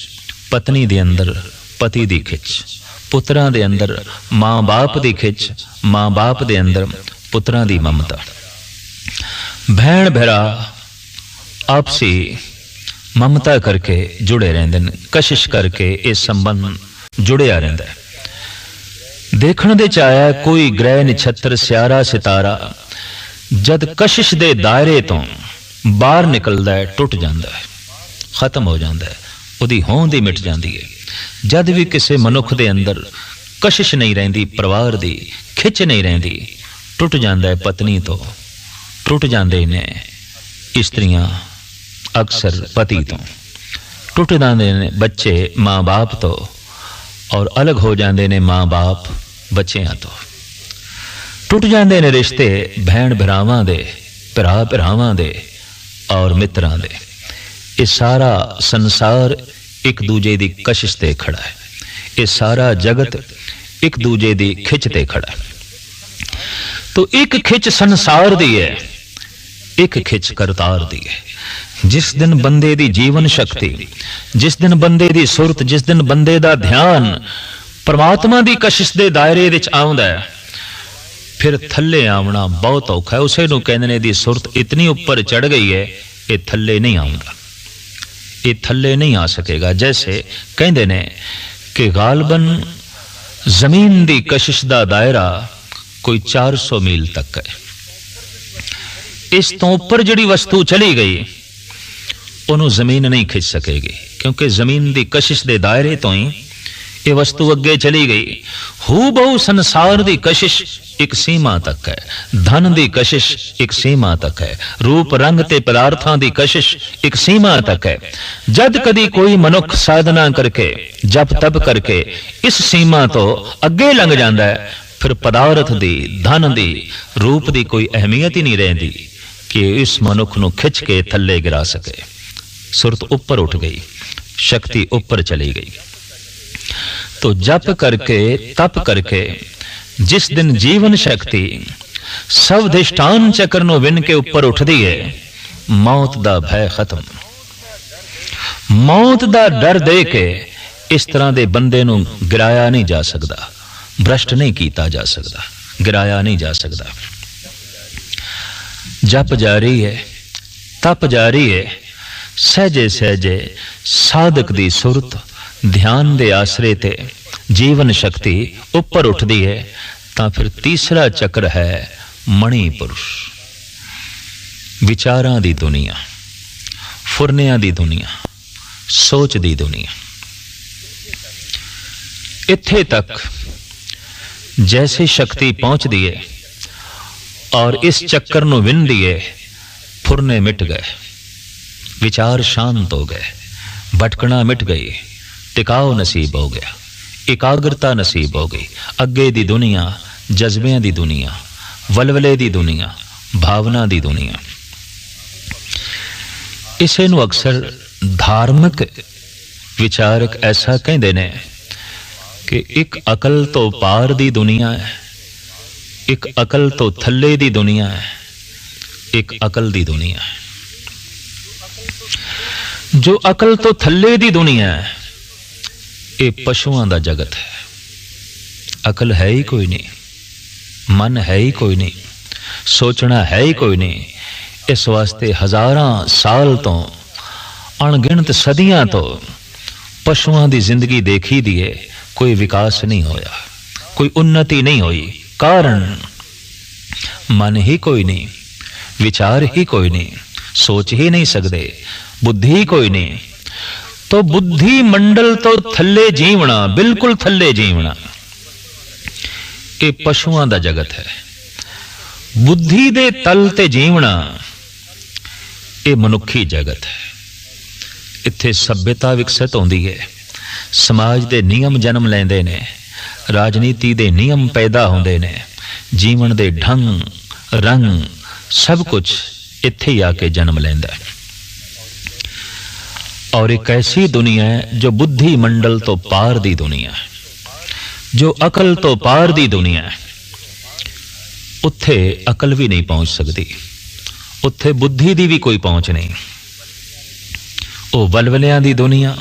ਪਤਨੀ ਦੇ ਅੰਦਰ ਪਤੀ ਦੀ ਖਿੱਚ। ਪੁੱਤਰਾਂ ਦੇ ਅੰਦਰ ਮਾਂ-ਬਾਪ ਦੀ ਖਿੱਚ, ਮਾਂ-ਬਾਪ ਦੇ ਅੰਦਰ ਪੁੱਤਰਾਂ ਦੀ ਮਮਤਾ। ਭੈਣ ਭਰਾ ਆਪਸੀ ਮਮਤਾ ਕਰਕੇ ਜੁੜੇ ਰਹਿੰਦੇ ਨੇ, ਕਸ਼ਿਸ਼ ਕਰਕੇ ਇਹ ਸੰਬੰਧ ਜੁੜਿਆ ਰਹਿੰਦਾ ਹੈ। ਦੇਖਣ ਦੇ ਚ ਆਇਆ ਕੋਈ ਗ੍ਰਹਿ ਨਛੱਤਰ, ਸਿਆਰਾ, ਸਿਤਾਰਾ। ਜਦ ਕਸ਼ਿਸ਼ ਦੇ ਦਾਇਰੇ ਤੋਂ ਬਾਹਰ ਨਿਕਲਦਾ ਹੈ, ਟੁੱਟ ਜਾਂਦਾ ਹੈ, ਖਤਮ ਹੋ ਜਾਂਦਾ ਹੈ, ਉਹਦੀ ਹੋਂਦ ਹੀ ਮਿਟ ਜਾਂਦੀ ਹੈ। ਜਦ ਵੀ ਕਿਸੇ ਮਨੁੱਖ ਦੇ ਅੰਦਰ ਕਸ਼ਿਸ਼ ਨਹੀਂ ਰਹਿੰਦੀ, ਪਰਿਵਾਰ ਦੀ ਖਿੱਚ ਨਹੀਂ ਰਹਿੰਦੀ, ਟੁੱਟ ਜਾਂਦਾ ਹੈ ਪਤਨੀ ਤੋਂ, ਟੁੱਟ ਜਾਂਦੇ ਨੇ ਇਸਤਰੀਆਂ ਅਕਸਰ ਪਤੀ ਤੋਂ। ਟੁੱਟ ਜਾਂਦੇ ਨੇ ਬੱਚੇ ਮਾਂ-ਬਾਪ ਤੋਂ ਔਰ ਅਲੱਗ ਹੋ ਜਾਂਦੇ ਨੇ ਮਾਂ-ਬਾਪ ਬੱਚਿਆਂ ਤੋਂ। ਟੁੱਟ ਜਾਂਦੇ ਨੇ ਰਿਸ਼ਤੇ ਭੈਣ ਭਰਾਵਾਂ ਦੇ, ਭਰਾ ਭਰਾਵਾਂ ਦੇ ਔਰ ਮਿੱਤਰਾਂ ਦੇ। ਇਹ ਸਾਰਾ ਸੰਸਾਰ ਇੱਕ ਦੂਜੇ ਦੀ ਕਸ਼ਿਸ਼ ਤੇ ਖੜਾ ਹੈ। ਇਹ ਸਾਰਾ ਜਗਤ ਇੱਕ ਦੂਜੇ ਦੀ ਖਿੱਚ ਤੇ ਖੜਾ ਹੈ। ਤੋ ਇੱਕ ਖਿੱਚ ਸੰਸਾਰ ਦੀ ਹੈ, ਇੱਕ ਖਿੱਚ ਕਰਤਾਰ ਦੀ ਹੈ। ਜਿਸ ਦਿਨ ਬੰਦੇ ਦੀ ਜੀਵਨ ਸ਼ਕਤੀ, ਜਿਸ ਦਿਨ ਬੰਦੇ ਦੀ ਸੁਰਤ, ਜਿਸ ਦਿਨ ਬੰਦੇ ਦਾ ਧਿਆਨ ਪਰਮਾਤਮਾ ਦੀ ਕਸ਼ਿਸ਼ ਦੇ ਦਾਇਰੇ ਵਿੱਚ ਆਉਂਦਾ ਹੈ। ਫਿਰ ਥੱਲੇ ਆਉਣਾ ਬਹੁਤ ਔਖਾ ਹੈ। ਉਸੇ ਨੂੰ ਕਹਿੰਦੇ ਨੇ ਦੀ ਸੁਰਤ ਇਤਨੀ ਉੱਪਰ ਚੜ ਗਈ ਹੈ, ਇਹ ਥੱਲੇ ਨਹੀਂ ਆਉਂਦਾ। ਇਹ ਥੱਲੇ ਨਹੀਂ ਆ ਸਕੇਗਾ। ਜੈਸੇ ਕਹਿੰਦੇ ਨੇ ਕਿ ਗਾਲਬਨ ਜ਼ਮੀਨ ਦੀ ਕਸ਼ਿਸ਼ ਦਾ ਦਾਇਰਾ ਕੋਈ 400 ਮੀਲ ਤੱਕ ਹੈ। ਇਸ ਤੋਂ ਉੱਪਰ ਜਿਹੜੀ ਵਸਤੂ ਚਲੀ ਗਈ, ਉਹਨੂੰ ਜ਼ਮੀਨ ਨਹੀਂ ਖਿੱਚ ਸਕੇਗੀ, ਕਿਉਂਕਿ ਜ਼ਮੀਨ ਦੀ ਕਸ਼ਿਸ਼ ਦੇ ਦਾਇਰੇ ਤੋਂ ਹੀ ਇਹ ਵਸਤੂ ਅੱਗੇ ਚਲੀ ਗਈ। ਹੂ ਬਹੁ ਸੰਸਾਰ ਦੀ ਕਸ਼ਿਸ਼ ਇੱਕ ਸੀਮਾ ਤੱਕ ਹੈ। ਧਨ ਦੀ ਕਸ਼ਿਸ਼ ਇੱਕ ਸੀਮਾ ਤੱਕ ਹੈ। ਰੂਪ, ਰੰਗ ਤੇ ਪਦਾਰਥਾਂ ਦੀ ਕਸ਼ਿਸ਼ ਇੱਕ ਸੀਮਾ ਤੱਕ ਹੈ। ਜਦ ਕਦੀ ਕੋਈ ਮਨੁੱਖ ਸਾਧਨਾ ਕਰਕੇ, ਜਪ ਤਪ ਕਰਕੇ ਇਸ ਸੀਮਾ ਤੋਂ ਅੱਗੇ ਲੰਘ ਜਾਂਦਾ ਹੈ, ਫਿਰ ਪਦਾਰਥ ਦੀ, ਧਨ ਦੀ, ਰੂਪ ਦੀ ਕੋਈ ਅਹਿਮੀਅਤ ਹੀ ਨਹੀਂ ਰਹਿੰਦੀ ਕਿ ਇਸ ਮਨੁੱਖ ਨੂੰ ਖਿੱਚ ਕੇ ਥੱਲੇ ਗਿਰਾ ਸਕੇ। ਸੁਰਤ ਉੱਪਰ ਉੱਠ ਗਈ। ਸ਼ਕਤੀ ਉੱਪਰ ਚਲੀ ਗਈ। तो जप करके तप करके जिस दिन जीवन शक्ति सब धिष्ठान चक्र नु विन के ऊपर उठदी है मौत दा भय खत्म मौत दा डर दे के इस तरह दे बंदे नु गिराया नहीं जा सकदा भ्रष्ट नहीं कीता जा सकदा गिराया नहीं जा सकदा जप जारी है तप जारी है सहजे सहजे साधक दी सुरत ਧਿਆਨ ਦੇ ਆਸਰੇ ਤੇ ਜੀਵਨ ਸ਼ਕਤੀ ਉੱਪਰ ਉੱਠਦੀ ਹੈ ਤਾਂ ਫਿਰ ਤੀਸਰਾ ਚੱਕਰ ਹੈ ਮਣੀ ਪੁਰਸ਼ ਵਿਚਾਰਾਂ ਦੀ ਦੁਨੀਆ ਫੁਰਨਿਆਂ ਦੀ ਦੁਨੀਆ ਸੋਚ ਦੀ ਦੁਨੀਆ ਇੱਥੇ ਤੱਕ ਜੈਸੇ ਸ਼ਕਤੀ ਪਹੁੰਚਦੀ ਹੈ ਔਰ ਇਸ ਚੱਕਰ ਨੂੰ ਵਿੰਦੀ ਹੈ ਫੁਰਨੇ ਮਿਟ ਗਏ ਵਿਚਾਰ ਸ਼ਾਂਤ ਹੋ ਗਏ ਭਟਕਣਾ ਮਿਟ ਗਈ ਟਿਕਾਓ ਨਸੀਬ ਹੋ ਗਿਆ। ਇਕਾਗਰਤਾ ਨਸੀਬ ਹੋ ਗਈ। ਅੱਗੇ ਦੀ ਦੁਨੀਆ, ਜਜ਼ਬਿਆਂ ਦੀ ਦੁਨੀਆ, ਵਲਵਲੇ ਦੀ ਦੁਨੀਆ, ਭਾਵਨਾ ਦੀ ਦੁਨੀਆ। ਇਸੇ ਨੂੰ ਅਕਸਰ ਧਾਰਮਿਕ ਵਿਚਾਰਕ ਐਸਾ ਕਹਿੰਦੇ ਨੇ ਕਿ ਇੱਕ ਅਕਲ ਤੋਂ ਪਾਰ ਦੀ ਦੁਨੀਆ ਹੈ, ਇੱਕ ਅਕਲ ਤੋਂ ਥੱਲੇ ਦੀ ਦੁਨੀਆ ਹੈ, ਇੱਕ ਅਕਲ ਦੀ ਦੁਨੀਆ ਹੈ। ਜੋ ਅਕਲ ਤੋਂ ਥੱਲੇ ਦੀ ਦੁਨੀਆ ਹੈ ਇਹ ਪਸ਼ੂਆਂ ਦਾ ਜਗਤ ਹੈ। ਅਕਲ ਹੈ ਹੀ ਕੋਈ ਨਹੀਂ, ਮਨ ਹੈ ਹੀ ਕੋਈ ਨਹੀਂ, ਸੋਚਣਾ ਹੈ ਹੀ ਕੋਈ ਨਹੀਂ। ਇਸ ਵਾਸਤੇ ਹਜ਼ਾਰਾਂ ਸਾਲ ਤੋਂ, ਅਣਗਿਣਤ ਸਦੀਆਂ ਤੋਂ ਪਸ਼ੂਆਂ ਦੀ ਜ਼ਿੰਦਗੀ ਦੇਖੀ ਦੀ ਹੈ ਕੋਈ ਵਿਕਾਸ ਨਹੀਂ ਹੋਇਆ, ਕੋਈ ਉન્નਤੀ ਨਹੀਂ ਹੋਈ। ਕਾਰਨ, ਮਨ ਹੀ ਕੋਈ ਨਹੀਂ, ਵਿਚਾਰ ਹੀ ਕੋਈ ਨਹੀਂ, ਸੋਚ ਹੀ ਨਹੀਂ ਸਕਦੇ, ਬੁੱਧੀ ਹੀ ਕੋਈ ਨਹੀਂ। ਤੋ ਬੁੱਧੀ ਮੰਡਲ ਤੋਂ ਥੱਲੇ ਜੀਵਣਾ, ਬਿਲਕੁਲ ਥੱਲੇ ਜੀਵਣਾ ਇਹ ਪਸ਼ੂਆਂ ਦਾ ਜਗਤ ਹੈ। ਬੁੱਧੀ ਦੇ ਤਲ ਤੇ ਜੀਵਣਾ, ਇਹ ਮਨੁੱਖੀ ਜਗਤ ਹੈ। ਇੱਥੇ ਸਭਿਅਤਾ ਵਿਕਸਿਤ ਹੁੰਦੀ ਹੈ। ਸਮਾਜ ਦੇ ਨਿਯਮ ਜਨਮ ਲੈਂਦੇ ਨੇ, ਰਾਜਨੀਤੀ ਦੇ ਨਿਯਮ ਪੈਦਾ ਹੁੰਦੇ ਨੇ, ਜੀਵਨ ਦੇ ਢੰਗ, ਰੰਗ, ਸਭ ਕੁਝ ਇੱਥੇ ਹੀ ਆ ਕੇ ਜਨਮ ਲੈਂਦਾ ਹੈ। ਔਰ ਇੱਕ ਐਸੀ ਦੁਨੀਆ ਹੈ ਜੋ ਬੁੱਧੀ ਮੰਡਲ ਤੋਂ ਪਾਰ ਦੀ ਦੁਨੀਆ ਹੈ ਜੋ ਅਕਲ ਤੋਂ ਪਾਰ ਦੀ ਦੁਨੀਆ ਹੈ ਉੱਥੇ ਅਕਲ ਵੀ ਨਹੀਂ ਪਹੁੰਚ ਸਕਦੀ ਉੱਥੇ ਬੁੱਧੀ ਦੀ ਵੀ ਕੋਈ ਪਹੁੰਚ ਨਹੀਂ ਉਹ ਵਲਵਲਿਆਂ ਦੀ ਦੁਨੀਆ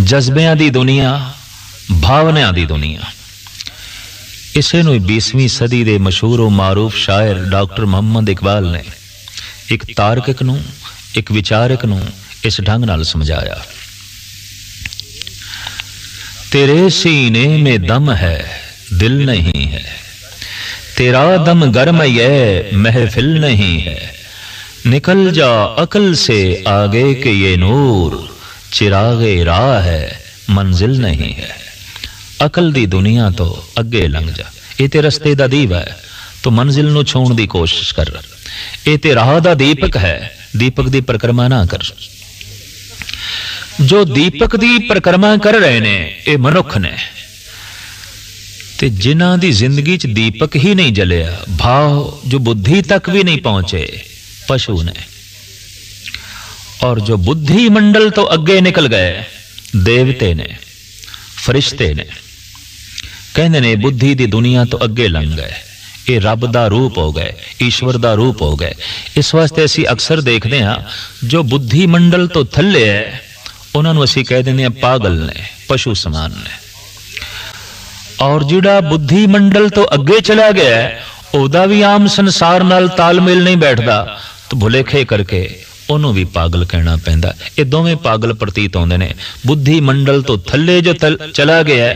ਜਜ਼ਬਿਆਂ ਦੀ ਦੁਨੀਆ ਭਾਵਨਾਵਾਂ ਦੀ ਦੁਨੀਆ ਇਸੇ ਨੂੰ 20ਵੀਂ ਸਦੀ ਦੇ ਮਸ਼ਹੂਰ ਉਹ ਮਾਰੂਫ ਸ਼ਾਇਰ ਡਾਕਟਰ ਮੁਹੰਮਦ ਇਕਬਾਲ ਨੇ ਇੱਕ ਤਾਰਕਿਕ ਨੂੰ ਇੱਕ ਵਿਚਾਰਕ ਨੂੰ ਇਸ ਢੰਗ ਨਾਲ ਸਮਝਾਇਆ तेरे सीने में दम है दिल नहीं है तेरा दम गर्म ये महफिल नहीं है निकल जा अकल से आगे के ये नूर चिरागे राह है मंजिल नहीं है ਅਕਲ ਦੀ ਦੁਨੀਆ ਤੋਂ ਅੱਗੇ ਲੰਘ ਜਾ ਇਹ ਤੇ ਰਸਤੇ ਦਾ ਦੀਪ ਹੈ ਤੂੰ ਮੰਜ਼ਿਲ ਨੂੰ ਛੂਣ ਦੀ ਕੋਸ਼ਿਸ਼ ਕਰ ਇਹ ਤੇ ਰਾਹ ਦਾ ਦੀਪਕ ਹੈ ਦੀਪਕ ਦੀ ਪਰਿਕਰਮਾ ਨਾ ਕਰ ਜੋ ਦੀਪਕ ਦੀ ਪਰਿਕਰਮਾ ਕਰ ਰਹੇ ਨੇ, ਇਹ ਮਨੁੱਖ ਨੇ। ਤੇ ਜਿਨ੍ਹਾਂ ਦੀ ਜ਼ਿੰਦਗੀ 'ਚ ਦੀਪਕ ਹੀ ਨਹੀਂ ਜਲਿਆ, ਭਾਵ ਜੋ ਬੁੱਧੀ ਤੱਕ ਵੀ ਨਹੀਂ ਪਹੁੰਚੇ, ਪਸ਼ੂ ਨੇ। ਔਰ ਜੋ ਬੁੱਧੀ ਮੰਡਲ ਤੋਂ ਅੱਗੇ ਨਿਕਲ ਗਏ, ਦੇਵਤੇ ਨੇ, ਫਰਿਸ਼ਤੇ ਨੇ। ਕਹਿੰਦੇ ਨੇ, ਬੁੱਧੀ ਦੀ ਦੁਨੀਆ ਤੋਂ ਅੱਗੇ ਲੰਘ ਗਏ। ਇਹ ਰੱਬ ਦਾ ਰੂਪ ਹੋ ਗਏ, ਈਸ਼ਵਰ ਦਾ ਰੂਪ ਹੋ ਗਏ। ਇਸ ਵਾਸਤੇ ਅਸੀਂ ਅਕਸਰ ਦੇਖਦੇ ਹਾਂ, ਜੋ ਬੁੱਧੀ ਮੰਡਲ ਤੋਂ ਥੱਲੇ ਹੈ ਉਹਨਾਂ ਨੂੰ ਅਸੀਂ ਕਹਿ ਦਿੰਦੇ ਹਾਂ ਪਾਗਲ ਨੇ, ਪਸ਼ੂ ਸਮਾਨ ਨੇ। ਔਰ ਜਿਹੜਾ ਬੁੱਧੀ ਮੰਡਲ ਤੋਂ ਅੱਗੇ ਚਲਾ ਗਿਆ ਉਹਦਾ ਵੀ ਆਮ ਸੰਸਾਰ ਨਾਲ ਤਾਲਮੇਲ ਨਹੀਂ ਬੈਠਦਾ, ਤਾਂ ਭੁਲੇਖੇ ਕਰਕੇ ਉਹਨੂੰ ਵੀ ਪਾਗਲ ਕਹਿਣਾ ਪੈਂਦਾ। ਇਹ ਦੋਵੇਂ ਪਾਗਲ ਪ੍ਰਤੀਤ ਹੁੰਦੇ ਨੇ। ਬੁੱਧੀ ਮੰਡਲ ਤੋਂ ਥੱਲੇ ਜੋ ਚਲਾ ਗਿਆ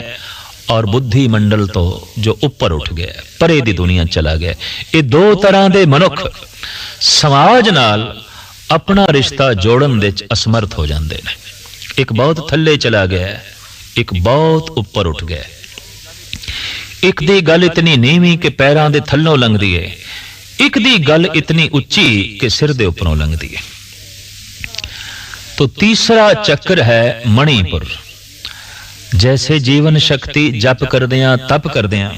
ਔਰ ਬੁੱਧੀ ਮੰਡਲ ਤੋਂ ਜੋ ਉੱਪਰ ਉੱਠ ਗਿਆ ਪਰੇ ਦੀ ਦੁਨੀਆ ਚਲਾ ਗਿਆ ਇਹ ਦੋ ਤਰ੍ਹਾਂ ਦੇ ਮਨੁੱਖ ਸਮਾਜ ਨਾਲ ਆਪਣਾ ਰਿਸ਼ਤਾ ਜੋੜਨ ਦੇ ਵਿੱਚ ਅਸਮਰਥ ਹੋ ਜਾਂਦੇ ਨੇ। ਇੱਕ ਬਹੁਤ ਥੱਲੇ ਚਲਾ ਗਿਆ ਇੱਕ ਬਹੁਤ ਉੱਪਰ ਉੱਠ ਗਿਆ ਇੱਕ ਦੀ ਗੱਲ ਇਤਨੀ ਨੀਵੀਂ ਕਿ ਪੈਰਾਂ ਦੇ ਥੱਲੋਂ ਲੰਘਦੀ ਹੈ ਇੱਕ ਦੀ ਗੱਲ ਇਤਨੀ ਉੱਚੀ ਕਿ ਸਿਰ ਦੇ ਉੱਪਰੋਂ ਲੰਘਦੀ ਹੈ तो तीसरा चक्र है मणिपुर जैसे जीवन शक्ति जप करदियां तप करदियां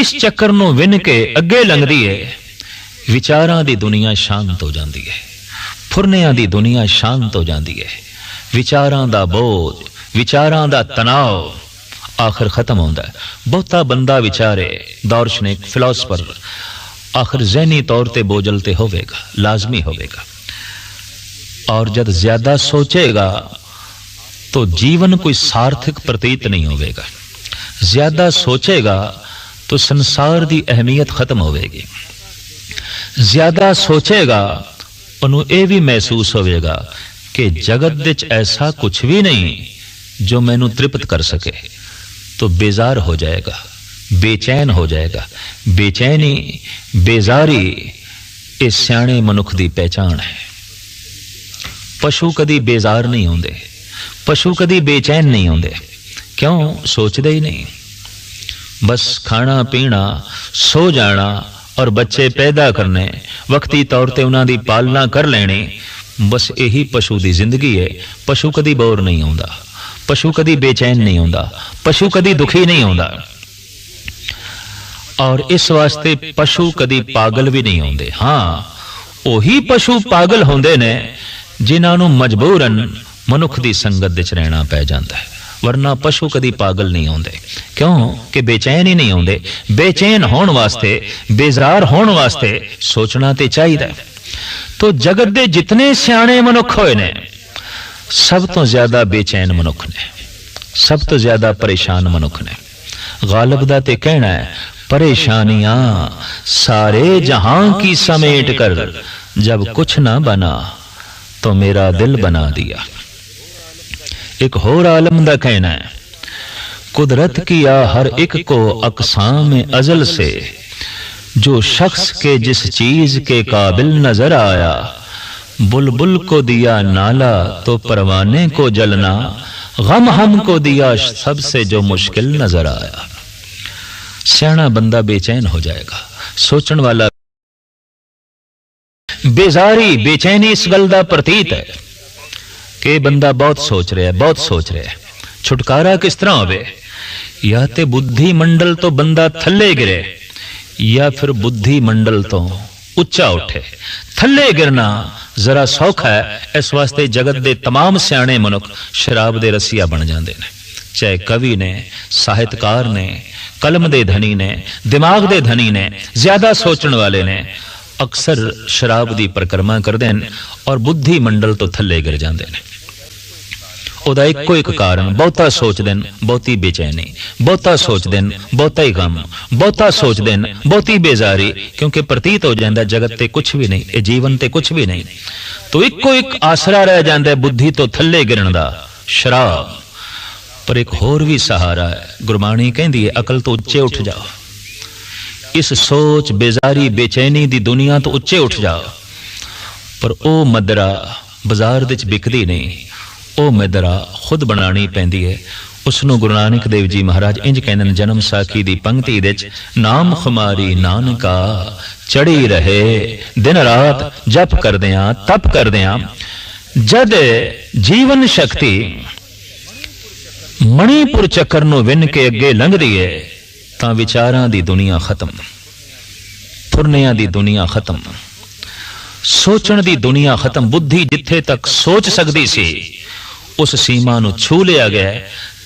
इस ਚੱਕਰ ਨੂੰ ਵਿੰਨ ਕੇ ਅੱਗੇ ਲੰਘਦੀ ਹੈ ਵਿਚਾਰਾਂ ਦੀ ਦੁਨੀਆ ਸ਼ਾਂਤ ਹੋ ਜਾਂਦੀ ਹੈ ਫੁਰਨਿਆਂ ਦੀ ਦੁਨੀਆ ਸ਼ਾਂਤ ਹੋ ਜਾਂਦੀ ਹੈ ਵਿਚਾਰਾਂ ਦਾ ਬੋਝ ਵਿਚਾਰਾਂ ਦਾ ਤਣਾਅ ਆਖਰ ਖਤਮ ਹੁੰਦਾ ਹੈ ਬਹੁਤਾ ਬੰਦਾ ਵਿਚਾਰੇ ਦਾਰਸ਼ਨਿਕ ਫਿਲਾਸਫਰ ਆਖਰ ਜ਼ਹਿਨੀ ਤੌਰ ਤੇ ਬੋਝਲ ਤੇ ਹੋਵੇਗਾ ਲਾਜ਼ਮੀ ਹੋਵੇਗਾ और जब ज्यादा सोचेगा तो जीवन कोई सार्थक प्रतीत नहीं होगा ज्यादा सोचेगा तो संसार की अहमियत खत्म होगी ज्यादा सोचेगा ਉਹਨੂੰ ਇਹ ਵੀ ਮਹਿਸੂਸ ਹੋਵੇਗਾ ਕਿ ਜਗਤ ਵਿੱਚ ਐਸਾ ਕੁਝ ਵੀ ਨਹੀਂ ਜੋ ਮੈਨੂੰ ਤ੍ਰਿਪਤ ਕਰ ਸਕੇ तो बेजार हो जाएगा ਬੇਚੈਨ ਹੋ ਜਾਏਗਾ ਬੇਚੈਨੀ ਬੇਜ਼ਾਰੀ ਇਹ ਸਿਆਣੇ ਮਨੁੱਖ ਦੀ ਪਹਿਚਾਣ ਹੈ ਪਸ਼ੂ ਕਦੀ ਬੇਜ਼ਾਰ ਨਹੀਂ ਹੁੰਦੇ ਪਸ਼ੂ ਕਦੀ ਬੇਚੈਨ ਨਹੀਂ ਹੁੰਦੇ ਕਿਉਂ ਸੋਚਦੇ ਹੀ ਨਹੀਂ ਬਸ ਖਾਣਾ ਪੀਣਾ ਸੋ ਜਾਣਾ ਔਰ ਬੱਚੇ ਪੈਦਾ ਕਰਨੇ ਵਕਤੀ ਤੌਰ ਤੇ ਉਹਨਾਂ ਦੀ ਪਾਲਣਾ ਕਰ ਲੈਣੀ ਬਸ ਇਹੀ ਪਸ਼ੂ ਦੀ ਜ਼ਿੰਦਗੀ ਹੈ। ਪਸ਼ੂ ਕਦੀ ਬੋਰ ਨਹੀਂ ਆਉਂਦਾ। ਪਸ਼ੂ ਕਦੀ ਬੇਚੈਨ ਨਹੀਂ ਆਉਂਦਾ। ਪਸ਼ੂ ਕਦੀ ਦੁਖੀ ਨਹੀਂ ਆਉਂਦਾ। ਔਰ ਇਸ ਵਾਸਤੇ ਪਸ਼ੂ ਕਦੀ ਪਾਗਲ ਵੀ ਨਹੀਂ ਹੁੰਦੇ ਹਾਂ, ਉਹੀ ਪਸ਼ੂ ਪਾਗਲ ਹੁੰਦੇ ਨੇ, ਜਿਨ੍ਹਾਂ ਨੂੰ ਮਜਬੂਰਨ ਮਨੁੱਖ ਦੀ ਸੰਗਤ ਵਿੱਚ ਰਹਿਣਾ ਪੈ ਜਾਂਦਾ ਹੈ। ਵਰਨਾ ਪਸ਼ੂ ਕਦੀ ਪਾਗਲ ਨਹੀਂ ਹੁੰਦੇ ਕਿਉਂ? ਕਿ ਬੇਚੈਨ ਹੀ ਨਹੀਂ ਹੁੰਦੇ ਬੇਚੈਨ ਹੋਣ ਵਾਸਤੇ ਬੇਜ਼ਾਰ ਹੋਣ ਵਾਸਤੇ ਸੋਚਣਾ ਤੇ ਚਾਹੀਦਾ ਹੈ। ਤੋ ਜਗਤ ਦੇ ਜਿਤਨੇ ਸਿਆਣੇ ਮਨੁੱਖ ਹੋਏ ਨੇ ਸਭ ਤੋਂ ਜ਼ਿਆਦਾ ਬੇਚੈਨ ਮਨੁੱਖ ਨੇ ਸਭ ਤੋਂ ਜ਼ਿਆਦਾ ਪਰੇਸ਼ਾਨ ਮਨੁੱਖ ਨੇ ਗਾਲਬ ਦਾ ਤੇ ਕਹਿਣਾ ਹੈ परेशानियां सारे जहां की समेट कर जब कुछ ना बना तो मेरा दिल बना दिया एक होर आलम का कहना है कुदरत किया हर एक को अकसाम अजल से जो शख्स के जिस चीज़ के काबिल नज़र आया, बुलबुल को दिया नाला तो परवाने को जलना, गम हम को दिया सबसे जो मुश्किल नज़र आया। सियाणा बंदा बेचैन हो जाएगा। सोचण वाला बेजारी, बेचैनी इस गल का प्रतीत है कि बंदा बहुत सोच रहा है, बहुत सोच रहा है। छुटकारा किस तरह होवे? या ते बुद्धि मंडल तो बंदा थले गिरे। ਗਿਰੇ ਜਾਂ ਫਿਰ ਬੁੱਧੀ ਮੰਡਲ ਤੋਂ ਉੱਚਾ ਉੱਠੇ ਥੱਲੇ ਗਿਰਨਾ ਜ਼ਰਾ ਸੌਖਾ ਹੈ ਇਸ ਵਾਸਤੇ ਜਗਤ ਦੇ तमाम ਸਿਆਣੇ ਮਨੁੱਖ ਸ਼ਰਾਬ ਦੇ ਰਸੀਆ ਬਣ ਜਾਂਦੇ ਨੇ ਚਾਹੇ ਕਵੀ ਨੇ ਸਾਹਿਤਕਾਰ ਨੇ ਕਲਮ ਦੇ ਧਨੀ ਨੇ ਦਿਮਾਗ ਦੇ ਧਨੀ ਨੇ ਜ਼ਿਆਦਾ ਸੋਚਣ ਵਾਲੇ ਨੇ ਅਕਸਰ ਸ਼ਰਾਬ ਦੀ ਪ੍ਰਕਰਮਾ ਕਰਦੇ ਨੇ ਔਰ ਬੁੱਧੀ ਮੰਡਲ ਤੋਂ ਥੱਲੇ ਗਿਰ ਜਾਂਦੇ ਨੇ ਉਹਦਾ ਇੱਕੋ ਇੱਕ ਕਾਰਨ, ਬਹੁਤਾ ਸੋਚਦੇ ਨੇ ਬਹੁਤੀ ਬੇਚੈਨੀ, ਬਹੁਤਾ ਸੋਚਦੇ ਨੇ ਬਹੁਤਾ ਹੀ ਗਮ, ਬਹੁਤਾ ਸੋਚਦੇ ਨੇ ਬਹੁਤੀ ਬੇਜ਼ਾਰੀ, ਕਿਉਂਕਿ ਪ੍ਰਤੀਤ ਹੋ ਜਾਂਦਾ ਜਗਤ ਤੇ ਕੁਝ ਵੀ ਨਹੀਂ, ਇਹ ਜੀਵਨ ਤੇ ਕੁਝ ਵੀ ਨਹੀਂ। ਤੋ ਇੱਕੋ ਇੱਕ ਆਸਰਾ ਰਹਿ ਜਾਂਦਾ ਬੁੱਧੀ ਤੋਂ ਥੱਲੇ ਗਿਰਨ ਦਾ, ਸ਼ਰਾਬ। ਪਰ ਇੱਕ ਹੋਰ ਵੀ ਸਹਾਰਾ ਹੈ, ਗੁਰਬਾਣੀ ਕਹਿੰਦੀ ਹੈ, ਅਕਲ ਤੋਂ ਉੱਚੇ ਉੱਠ ਜਾਓ। ਇਸ ਸੋਚ ਬੇਜ਼ਾਰੀ, ਬੇਚੈਨੀ ਦੀ ਦੁਨੀਆ ਤੋਂ ਉੱਚੇ ਉੱਠ ਜਾਓ। ਪਰ ਉਹ ਮਦਰਾ ਬਾਜ਼ਾਰ ਵਿੱਚ ਵਿਕਦੀ ਨਹੀਂ ਉਹ ਮਿਦਰਾ ਖੁਦ ਬਣਾਣੀ ਪੈਂਦੀ ਹੈ। ਉਸ ਨੂੰ ਗੁਰੂ ਨਾਨਕ ਦੇਵ ਜੀ ਮਹਾਰਾਜ ਇੰਜ ਕਹਿੰਦੇ ਨੇ, ਜਨਮ ਸਾਖੀ ਦੀ ਪੰਕਤੀ ਵਿੱਚ, ਨਾਮ ਖੁਮਾਰੀ ਨਾਨਕਾ, ਚੜੀ ਰਹੇ, ਦਿਨ ਰਾਤ ਜਪ ਕਰਦਿਆਂ, ਤਪ ਕਰਦਿਆਂ, ਜਦ ਜੀਵਨ ਸ਼ਕਤੀ ਮਣੀਪੁਰ ਚੱਕਰ ਨੂੰ ਵਿੰਨ ਕੇ ਅੱਗੇ ਲੰਘਦੀ ਹੈ ਤਾਂ ਵਿਚਾਰਾਂ ਦੀ ਦੁਨੀਆ ਖਤਮ ਫੁਰਨਿਆਂ ਦੀ ਦੁਨੀਆ ਖਤਮ, ਸੋਚਣ ਦੀ ਦੁਨੀਆ ਖਤਮ, ਬੁੱਧੀ ਜਿੱਥੇ ਤੱਕ ਸੋਚ ਸਕਦੀ ਸੀ ਉਸ ਸੀਮਾ ਨੂੰ ਛੂ ਲਿਆ ਗਿਆ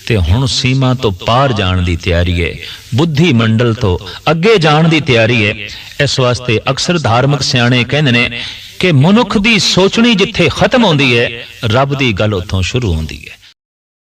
ਤੇ ਹੁਣ ਸੀਮਾ ਤੋਂ ਪਾਰ ਜਾਣ ਦੀ ਤਿਆਰੀ ਹੈ। ਬੁੱਧੀ ਮੰਡਲ ਤੋਂ ਅੱਗੇ ਜਾਣ ਦੀ ਤਿਆਰੀ ਹੈ। ਇਸ ਵਾਸਤੇ ਅਕਸਰ ਧਾਰਮਿਕ ਸਿਆਣੇ ਕਹਿੰਦੇ ਨੇ ਕਿ ਮਨੁੱਖ ਦੀ ਸੋਚਣੀ ਜਿੱਥੇ ਖਤਮ ਹੁੰਦੀ ਹੈ, ਰੱਬ ਦੀ ਗੱਲ ਉੱਥੋਂ ਸ਼ੁਰੂ ਹੁੰਦੀ ਹੈ।